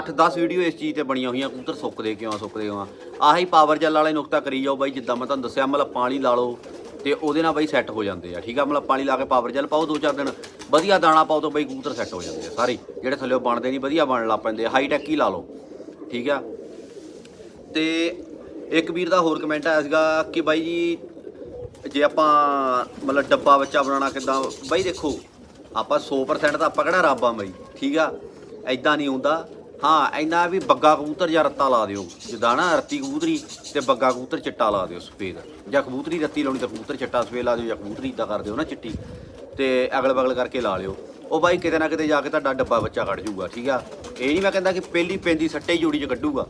S2: 8-10 ਵੀਡੀਓ ਇਸ ਚੀਜ਼ ਤੇ ਬਣੀਆਂ ਹੋਈਆਂ ਕਬੂਤਰ ਸੁੱਕਦੇ ਕਿਉਂ ਆ, ਸੁੱਕਦੇ ਕਿਉਂ ਆਹੀ ਪਾਵਰ ਜੈਲ ਵਾਲੇ ਨੁਕਤਾ ਕਰੀ ਜਾਓ ਬਾਈ ਜਿੱਦਾਂ ਮੈਂ ਤੁਹਾਨੂੰ ਦੱਸਿਆ ਮਤਲਬ ਪਾਣੀ ਲਾ ਲਓ ਤੇ ਉਹਦੇ ਨਾਲ ਬਾਈ ਸੈੱਟ ਹੋ ਜਾਂਦੇ ਆ ਠੀਕ ਆ? ਮਤਲਬ ਪਾਣੀ ਲਾ ਕੇ ਪਾਵਰ ਜੈਲ ਪਾਓ ਦੋ ਚਾਰ ਦਿਨ। ਵਧੀਆ ਦਾਣਾ ਪਾਓ ਤਾਂ ਬਾਈ ਕਬੂਤਰ ਸੈੱਟ ਹੋ ਜਾਂਦੇ ਆ ਸਾਰੇ। ਜਿਹੜੇ ਥੱਲੇ ਬਣਦੇ ਨਹੀਂ ਵਧੀਆ ਬਣਨ ਲੱਗ ਪੈਂਦੇ ਹਾਈ ਟੈਕ ਹੀ ਲਾ ਲਓ। ਠੀਕ ਆ? ਤੇ ਇੱਕ ਵੀਰ ਦਾ ਹੋਰ ਕਮੈਂਟ ਆਇਆ ਸੀਗਾ ਕਿ ਬਾਈ ਜੀ, ਜੇ ਆਪਾਂ ਮਤਲਬ ਡੱਬਾ ਬੱਚਾ ਬਣਾਉਣਾ ਕਿਦਾਂ? ਬਾਈ ਦੇਖੋ, ਆਪਾਂ 100% ਤਾਂ ਆਪਾਂ ਕਿਹੜਾ ਰੱਬ ਆ ਬਾਈ, ਠੀਕ ਆ? ਐਦਾਂ ਨਹੀਂ ਹੁੰਦਾ। ਹਾਂ ਐਨਾ ਵੀ ਬੱਗਾ ਕਬੂਤਰ ਜਾਂ ਰੱਤਾ ਲਾ ਦਿਓ। ਜਿੱਦਾਂ ਨਾ ਰੱਤੀ ਕਬੂਤਰੀ ਤੇ ਬੱਗਾ ਕਬੂਤਰ ਚਿੱਟਾ ਲਾ ਦਿਓ ਸਫੇਦ। ਜਾਂ ਕਬੂਤਰੀ ਰੱਤੀ ਲਾਉਣੀ ਤਾਂ ਕਬੂਤਰ ਚਿੱਟਾ ਸਫੇਦ ਲਾ ਦਿਓ ਜਾਂ ਕਬੂਤਰੀ ਇਦਾਂ ਕਰ ਦਿਓ ਨਾ ਚਿੱਟੀ। ਤੇ ਅਗਲ ਬਗਲ ਕਰਕੇ ਲਾ ਲਿਓ। ਉਹ ਬਾਈ ਕਿਤੇ ਨਾ ਕਿਤੇ ਜਾ ਕੇ ਤੁਹਾਡਾ ਡੱਬਾ ਬੱਚਾ ਕੱਢ ਜੂਗਾ ਠੀਕ ਆ? ਇਹ ਨਹੀਂ ਮੈਂ ਕਹਿੰਦਾ ਕਿ ਪਹਿਲੀ ਪੈਂਦੀ ਸੱਟੇ ਜੋੜੀ 'ਚ ਕੱਢੂਗਾ,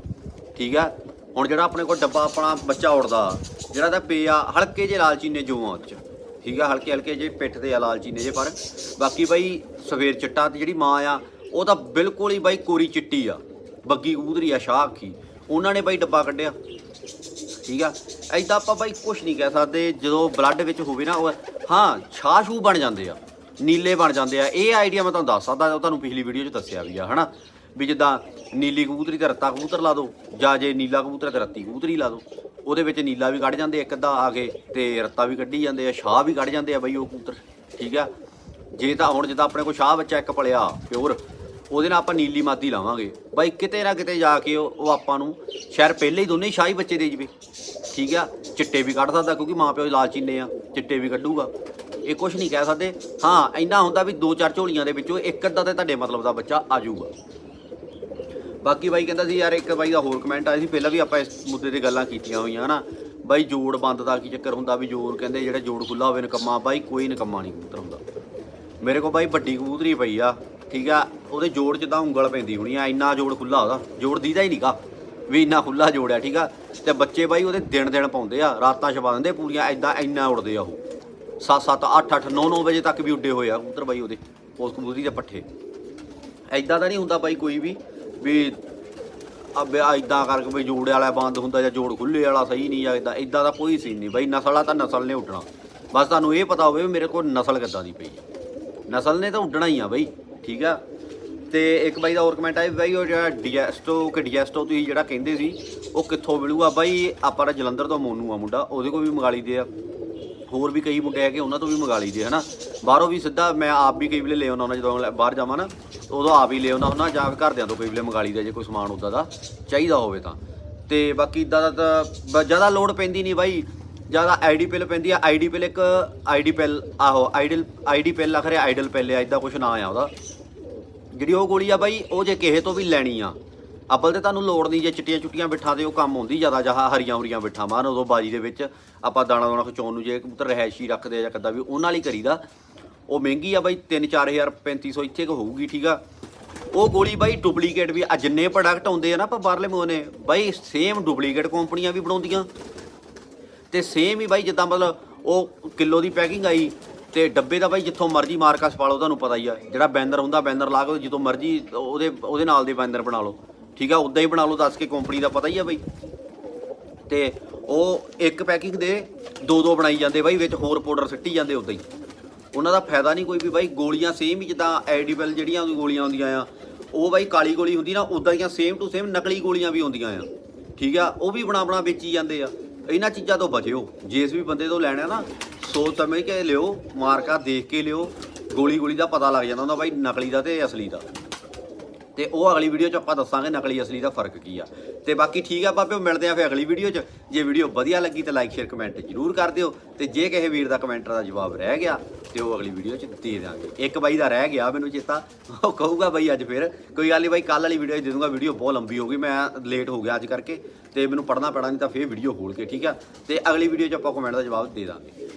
S2: ਠੀਕ ਆ? ਹੁਣ ਜਿਹੜਾ ਆਪਣੇ ਕੋਲ ਡੱਬਾ ਆਪਣਾ ਬੱਚਾ ਉੜਦਾ, ਜਿਹੜਾ ਤਾਂ ਪੇ ਆ ਹਲਕੇ ਜਿਹੇ ਲਾਲ ਚੀਨੇ ਜੋ ਆ 'ਚ, ਠੀਕ ਆ? ਹਲਕੇ ਹਲਕੇ ਜਿਹੇ ਪਿੱਠ ਤੇ ਆ ਲਾਲ ਚੀਨੇ ਜੇ ਪਰ। ਬਾਕੀ ਬਾਈ ਸਵੇਰ ਚਿੱਟਾ ਤੇ ਜਿਹੜੀ ਮਾਂ ਆ, ਉਹ ਤਾਂ ਬਿਲਕੁਲ ਹੀ ਬਾਈ ਕੋਰੀ ਚਿੱਟੀ ਆ, ਬੱਗੀ ਉਧਰੀ ਆ, ਸ਼ਾਹ ਅੱਖੀ। ਉਹਨਾਂ ਨੇ ਬਾਈ ਡੱਬਾ ਕੱਢਿਆ, ਠੀਕ ਆ? ਐਦਾਂ ਆਪਾਂ ਬਾਈ ਕੁਝ ਨਹੀਂ ਕਹਿ ਸਕਦੇ, ਜਦੋਂ ਬਲੱਡ ਵਿੱਚ ਹੋਵੇ ਨਾ ਉਹ, ਹਾਂ, ਛਾਛੂ ਬਣ ਜਾਂਦੇ ਆ। ਨੀਲੇ ਬਣ ਜਾਂਦੇ ਆ। ਇਹ ਆਈਡੀਆ ਮੈਂ ਤੁਹਾਨੂੰ ਦੱਸ ਸਕਦਾ, ਉਹ ਤੁਹਾਨੂੰ ਪਿਛਲੀ ਵੀਡੀਓ 'ਚ ਦੱਸਿਆ ਵੀ ਆ, ਹਨਾ? ਵੀ ਜਿੱਦਾਂ ਨੀਲੀ ਕਬੂਤਰੀ ਤੇ ਰੱਤਾ ਕਬੂਤਰ ਲਾ ਦਿਓ ਜਾਂ ਜੇ ਨੀਲਾ ਕਬੂਤਰ ਤੇ ਰੱਤੀ ਕਬੂਤਰੀ ਲਾ ਦਿਓ ਉਹਦੇ ਵਿੱਚ ਨੀਲਾ ਵੀ ਕੱਢ ਜਾਂਦੇ ਇੱਕ ਅੱਧਾ ਆ ਕੇ, ਤੇ ਰੱਤਾ ਵੀ ਕੱਢੀ ਜਾਂਦੇ ਆ ਸ਼ਾਹ ਵੀ ਕੱਢ ਜਾਂਦੇ ਆ ਬਈ ਉਹ ਕਬੂਤਰ, ਠੀਕ ਆ? ਜੇ ਤਾਂ ਹੁਣ ਜਿੱਦਾਂ ਆਪਣੇ ਕੋਲ ਸ਼ਾਹ ਬੱਚਾ ਇੱਕ ਪਲਿਆ, ਪਿਓਰ, ਉਹਦੇ ਨਾਲ ਆਪਾਂ ਨੀਲੀ ਮਾਦੀ ਲਾਵਾਂਗੇ। ਬਾਈ ਕਿਤੇ ਨਾ ਕਿਤੇ ਜਾ ਕੇ ਉਹ ਉਹ ਆਪਾਂ ਨੂੰ ਸ਼ਹਿਰ ਪਹਿਲੇ ਹੀ ਦੋਨੇ ਹੀ ਸ਼ਾਹੀ ਬੱਚੇ ਦੇ ਜਵੇ, ਠੀਕ ਆ? ਚਿੱਟੇ ਵੀ ਕੱਢ ਸਕਦਾ ਕਿਉਂਕਿ ਮਾਂ ਪਿਓ ਲਾਲ ਚੀਨੇ ਆ, ਚਿੱਟੇ ਵੀ ਕੱਢੂਗਾ। ਇਹ ਕੁਝ ਨਹੀਂ ਕਹਿ ਸਕਦੇ। ਹਾਂ, ਇੰਨਾ ਹੁੰਦਾ ਵੀ ਦੋ ਚਾਰ ਝੋਲੀਆਂ ਦੇ ਵਿੱਚੋਂ ਇੱਕ ਅੱਧਾ ਤੇ ਤੁਹਾਡੇ ਮਤਲਬ ਦਾ ਬੱਚਾ ਆ ਜਾਊਗਾ। ਬਾਕੀ ਬਾਈ ਕਹਿੰਦਾ ਸੀ, ਯਾਰ ਇੱਕ ਬਾਈ ਦਾ ਹੋਰ ਕਮੈਂਟ ਆਇਆ ਸੀ, ਪਹਿਲਾਂ ਵੀ ਆਪਾਂ ਇਸ ਮੁੱਦੇ ਤੇ ਗੱਲਾਂ ਕੀਤੀਆਂ ਹੋਈਆਂ, ਹਨਾ? ਬਾਈ ਜੋੜ ਬੰਦ ਦਾ ਕੀ ਚੱਕਰ ਹੁੰਦਾ ਵੀ ਜੋੜ ਕਹਿੰਦੇ ਜਿਹੜਾ ਜੋੜ ਖੁੱਲਾ ਹੋਵੇ ਨਕਮਾ, ਬਾਈ ਕੋਈ ਨਕਮਾ ਨਹੀਂ ਕਬੂਤਰ ਹੁੰਦਾ। ਮੇਰੇ ਕੋਲ ਬਾਈ ਵੱਡੀ ਕਬੂਤਰੀ ਪਈ ਆ, ਠੀਕ ਆ? ਉਹਦੇ ਜੋੜ 'ਚ ਤਾਂ ਉਂਗਲ ਪੈਂਦੀ ਹੋਣੀ ਆ, ਇੰਨਾ ਜੋੜ ਖੁੱਲਾ ਉਹਦਾ। ਜੋੜ ਦੀਦਾ ਹੀ ਨਹੀਂਗਾ ਵੀ ਇੰਨਾ ਖੁੱਲਾ ਜੋੜਿਆ ਠੀਕ ਆ? ਤੇ ਬੱਚੇ ਬਾਈ ਉਹਦੇ ਦਿਨ ਦਿਨ ਪਾਉਂਦੇ ਆ, ਰਾਤਾਂ ਛਪਾ ਦਿੰਦੇ, ਪੂਰੀਆਂ ਐਦਾਂ ਇੰਨਾ ਉੜਦੇ ਆ ਉਹ। 7 7 8 8 9 9 ਵਜੇ ਤੱਕ ਵੀ ਉੱਡੇ ਹੋਏ ਆ ਕਬੂਤਰ ਬਾਈ ਉਹਦੇ, ਉਸ ਕਬੂਤਰੀ ਦੇ ਪੱਠੇ। ਐਦਾਂ ਦਾ ਨਹੀਂ ਹੁੰਦਾ ਬਾਈ ਕੋਈ ਵੀ ਵੀ ਅਬੇ ਐਦਾਂ ਕਰਕੇ ਬਈ ਜੋੜ ਵਾਲਾ ਬੰਦ ਹੁੰਦਾ ਜਾਂ ਜੋੜ ਖੁੱਲੇ ਵਾਲਾ ਸਹੀ ਨਹੀਂ ਜਾਂ ਐਦਾਂ ਐਦਾਂ ਦਾ ਕੋਈ ਸੀਨ ਨਹੀਂ ਬਾਈ, ਨਸਲ ਆ ਤਾਂ ਨਸਲ ਨੇ ਉੱਡਣਾ। ਬਸ ਤੁਹਾਨੂੰ ਇਹ ਪਤਾ ਹੋਵੇ ਵੀ ਮੇਰੇ ਕੋਲ ਨਸਲ ਕਿੱਦਾਂ ਦੀ ਪਈ ਨਸਲ ਨੇ ਤਾਂ ਉੱਡਣਾ ਹੀ ਆ ਬਾਈ, ਠੀਕ ਆ? ਤੇ ਇੱਕ ਬਾਈ ਦਾ ਹੋਰ ਕਮੈਂਟ ਆਇਆ ਵੀ ਬਾਈ ਉਹ ਜਿਹੜਾ ਡੀਐਸਟੋ ਕਿ ਡੀਐਸਟੋ ਤੁਸੀਂ ਜਿਹੜਾ ਕਹਿੰਦੇ ਸੀ, ਉਹ ਕਿੱਥੋਂ ਮਿਲੂਗਾ? ਬਾਈ ਆਪਾਂ ਦਾ ਜਲੰਧਰ ਤੋਂ ਮੋਨੂ ਆ ਮੁੰਡਾ, ਉਹਦੇ ਕੋਲ ਵੀ ਮੰਗਾ ਦੇ ਆ। ਹੋਰ ਵੀ ਕਈ ਮੁੰਡੇ ਹੈਗੇ, ਉਹਨਾਂ ਤੋਂ ਵੀ ਮੰਗਾ ਲਈਦੇ, ਹਨਾ? ਬਾਹਰੋਂ ਵੀ ਸਿੱਧਾ ਮੈਂ ਆਪ ਵੀ ਕਈ ਵੇਲੇ ਲੈ ਆਉਣਾ ਹੁੰਦਾ, ਜਦੋਂ ਬਾਹਰ ਜਾਵਾਂ ਨਾ ਉਦੋਂ ਆਪ ਹੀ ਲੈ ਆਉਣਾ ਹੁੰਦਾ ਜਾਂ ਘਰਦਿਆਂ ਤੋਂ ਕਈ ਵੇਲੇ ਮੰਗਾ ਲਈਦਾ, ਜੇ ਕੋਈ ਸਮਾਨ ਉਦਾਂ ਦਾ ਚਾਹੀਦਾ ਹੋਵੇ ਤਾਂ। ਤੇ ਬਾਕੀ ਇਦਾਂ ਦਾ ਤਾਂ, ਬ- ਜ਼ਿਆਦਾ ਲੋਡ ਪੈਂਦੀ ਨਹੀਂ ਬਾਈ। ਜ਼ਿਆਦਾ ਆਈਡੀ ਪਿਲ ਪੈਂਦੀ ਆ, ਆਈਡੀ ਪਿਲ ਇੱਕ ਆਈਡੀ ਪਿਲ, ਆਹੋ, ਆਈਡਲ, ਆਈਡੀ ਪਿਲ ਆਖਰੇ ਆਈਡਲ ਪਿਲ ਆ ਇਦਾਂ ਕੁਝ ਨਾਂ ਆ ਉਹਦਾ। ਜਿਹੜੀ ਉਹ ਗੋਲੀ ਆ ਬਾਈ, ਉਹ ਜੇ ਕਿਸੇ ਤੋਂ ਵੀ ਲੈਣੀ ਆ ਅੱਬਲ ਤੇ ਤੁਹਾਨੂੰ ਲੋੜ ਨਹੀਂ ਜੇ ਚਿੱਟੀਆਂ ਚੁੱਟੀਆਂ ਬਿੱਠਾਂ ਤੇ ਉਹ ਕੰਮ ਆਉਂਦੀ ਜ਼ਿਆਦਾ ਜਹਾ, ਹਰੀਆਂ ਹੁਰੀਆਂ ਬਿੱਠਾਂ ਮਾਨ ਉਦੋਂ ਬਾਜੀ ਦੇ ਵਿੱਚ ਆਪਾਂ ਦਾਣਾ ਦਾਣਾ ਖਚਾਉਣ ਨੂੰ ਜੇ ਕਬੂਤਰ ਰਹਿਸ਼ੀ ਰੱਖਦੇ ਆ ਜਾਂ ਕਦਾ ਵੀ, ਉਹਨਾਂ ਲਈ ਕਰੀਦਾ। ਉਹ ਮਹਿੰਗੀ ਆ ਬਾਈ 3-4000 3500 ਇੱਥੇ ਕੋ ਹੋਊਗੀ, ਠੀਕ ਆ। ਉਹ ਗੋਲੀ ਬਾਈ ਡੁਪਲੀਕੇਟ ਵੀ ਆ, ਜਿੰਨੇ ਪ੍ਰੋਡਕਟ ਆਉਂਦੇ ਆ ਨਾ ਆਪਾਂ ਬਾਹਰਲੇ ਮੋਨੇ ਬਾਈ ਸੇਮ ਡੁਪਲੀਕੇਟ ਕੰਪਨੀਆਂ ਵੀ ਬਣਾਉਂਦੀਆਂ। ਤੇ ਸੇਮ ਹੀ ਬਾਈ ਜਿੱਦਾਂ ਮਤਲਬ ਉਹ ਕਿਲੋ ਦੀ ਪੈਕਿੰਗ ਆਈ, ਤੇ ਡੱਬੇ ਦਾ ਬਾਈ ਜਿੱਥੋਂ ਮਰਜ਼ੀ ਮਾਰਕਾ ਛਪਾ ਲਓ, ਤੁਹਾਨੂੰ ਪਤਾ ਹੀ ਆ, ਜਿਹੜਾ ਬੈਨਰ ਹੁੰਦਾ ਬੈਨਰ ਲਾ ਕੇ ਜਦੋਂ ਮਰਜ਼ੀ ਉਹਦੇ ਉਹਦੇ ਨਾਲ ਦੇ ਬੈਨਰ ਬਣਾ ਲਓ। ਠੀਕ ਆ, ਉਦਾਂ ਹੀ ਬਣਾ ਲਓ, ਦੱਸ ਕੇ ਕੰਪਨੀ ਦਾ ਪਤਾ ਹੀ ਆ ਬਾਈ। ਤੇ ਉਹ ਇੱਕ ਪੈਕਿੰਗ ਦੇ ਦੋ ਦੋ ਬਣਾਈ ਜਾਂਦੇ ਬਾਈ, ਵਿੱਚ ਹੋਰ ਪਾਊਡਰ ਸਿੱਟੀ ਜਾਂਦੇ ਉਦਾਂ ਹੀ। ਉਹਨਾਂ ਦਾ ਫਾਇਦਾ ਨਹੀਂ ਕੋਈ ਵੀ ਬਾਈ, ਗੋਲੀਆਂ ਸੇਮ ਹੀ ਜਿੱਦਾਂ ਐਡੀਬਲ ਜਿਹੜੀਆਂ ਉਹਦੀ ਗੋਲੀਆਂ ਹੁੰਦੀਆਂ ਆ, ਉਹ ਬਾਈ ਕਾਲੀ ਗੋਲੀ ਹੁੰਦੀ ਨਾ, ਉਦਾਂ ਦੀਆਂ ਸੇਮ ਟੂ ਸੇਮ ਨਕਲੀ ਗੋਲੀਆਂ ਵੀ ਹੁੰਦੀਆਂ ਆ। ਠੀਕ ਆ, ਉਹ ਵੀ ਬਣਾ ਬਣਾ ਵੇਚੀ ਜਾਂਦੇ ਆ। ਇਹਨਾਂ ਚੀਜ਼ਾਂ ਤੋਂ ਬਚਿਓ ਜਿਸ ਵੀ ਬੰਦੇ ਤੋਂ ਲੈਣਾ ਨਾ ਸੋਚ ਸਮਝ ਕੇ ਲਿਓ, ਮਾਰਕਾ ਦੇਖ ਕੇ ਲਿਓ ਗੋਲੀ ਗੋਲੀ ਦਾ ਪਤਾ ਲੱਗ ਜਾਂਦਾ ਹੁੰਦਾ ਬਾਈ, ਨਕਲੀ ਦਾ ਤੇ ਅਸਲੀ ਦਾ। ਤੇ ਉਹ ਅਗਲੀ ਵੀਡੀਓ 'ਚ ਆਪਾਂ ਦੱਸਾਂਗੇ ਨਕਲੀ ਅਸਲੀ ਦਾ ਫ਼ਰਕ ਕੀ ਆ। ਤੇ ਬਾਕੀ ਠੀਕ ਆ ਬਾਬਿਓ ਮਿਲਦੇ ਆ ਫਿਰ ਅਗਲੀ ਵੀਡੀਓ 'ਚ। ਜੇ ਵੀਡੀਓ ਵਧੀਆ ਲੱਗੀ ਤਾਂ ਲਾਈਕ ਸ਼ੇਅਰ ਕਮੈਂਟ ਜ਼ਰੂਰ ਕਰ ਦਿਓ। ਤੇ ਜੇ ਕਿਸੇ ਵੀਰ ਦਾ ਕਮੈਂਟਰ ਦਾ ਜਵਾਬ ਰਹਿ ਗਿਆ, ਤੇ ਉਹ ਅਗਲੀ ਵੀਡੀਓ 'ਚ ਦੇ ਦਾਂਗੇ ਇੱਕ ਬਾਈ ਦਾ ਰਹਿ ਗਿਆ ਮੈਨੂੰ ਚੇਤਾ, ਉਹ ਕਹੂਗਾ ਬਾਈ ਅੱਜ ਫਿਰ, ਕੋਈ ਗੱਲ ਨਹੀਂ ਬਾਈ ਕੱਲ ਵਾਲੀ ਵੀਡੀਓ 'ਚ ਦੇ ਦੂੰਗਾ, ਵੀਡੀਓ ਬਹੁਤ ਲੰਬੀ ਹੋ ਗਈ, ਮੈਂ ਲੇਟ ਹੋ ਗਿਆ ਅੱਜ ਕਰਕੇ, ਤੇ ਮੈਨੂੰ ਪੜਨਾ ਪੈਣਾ ਨਹੀਂ ਤਾਂ ਫੇਰ ਵੀਡੀਓ ਖੋਲ ਕੇ, ਠੀਕ ਆ? ਤੇ ਅਗਲੀ ਵੀਡੀਓ 'ਚ ਆਪਾਂ ਕਮੈਂਟ ਦਾ ਜਵਾਬ ਦੇ ਦਾਂਗੇ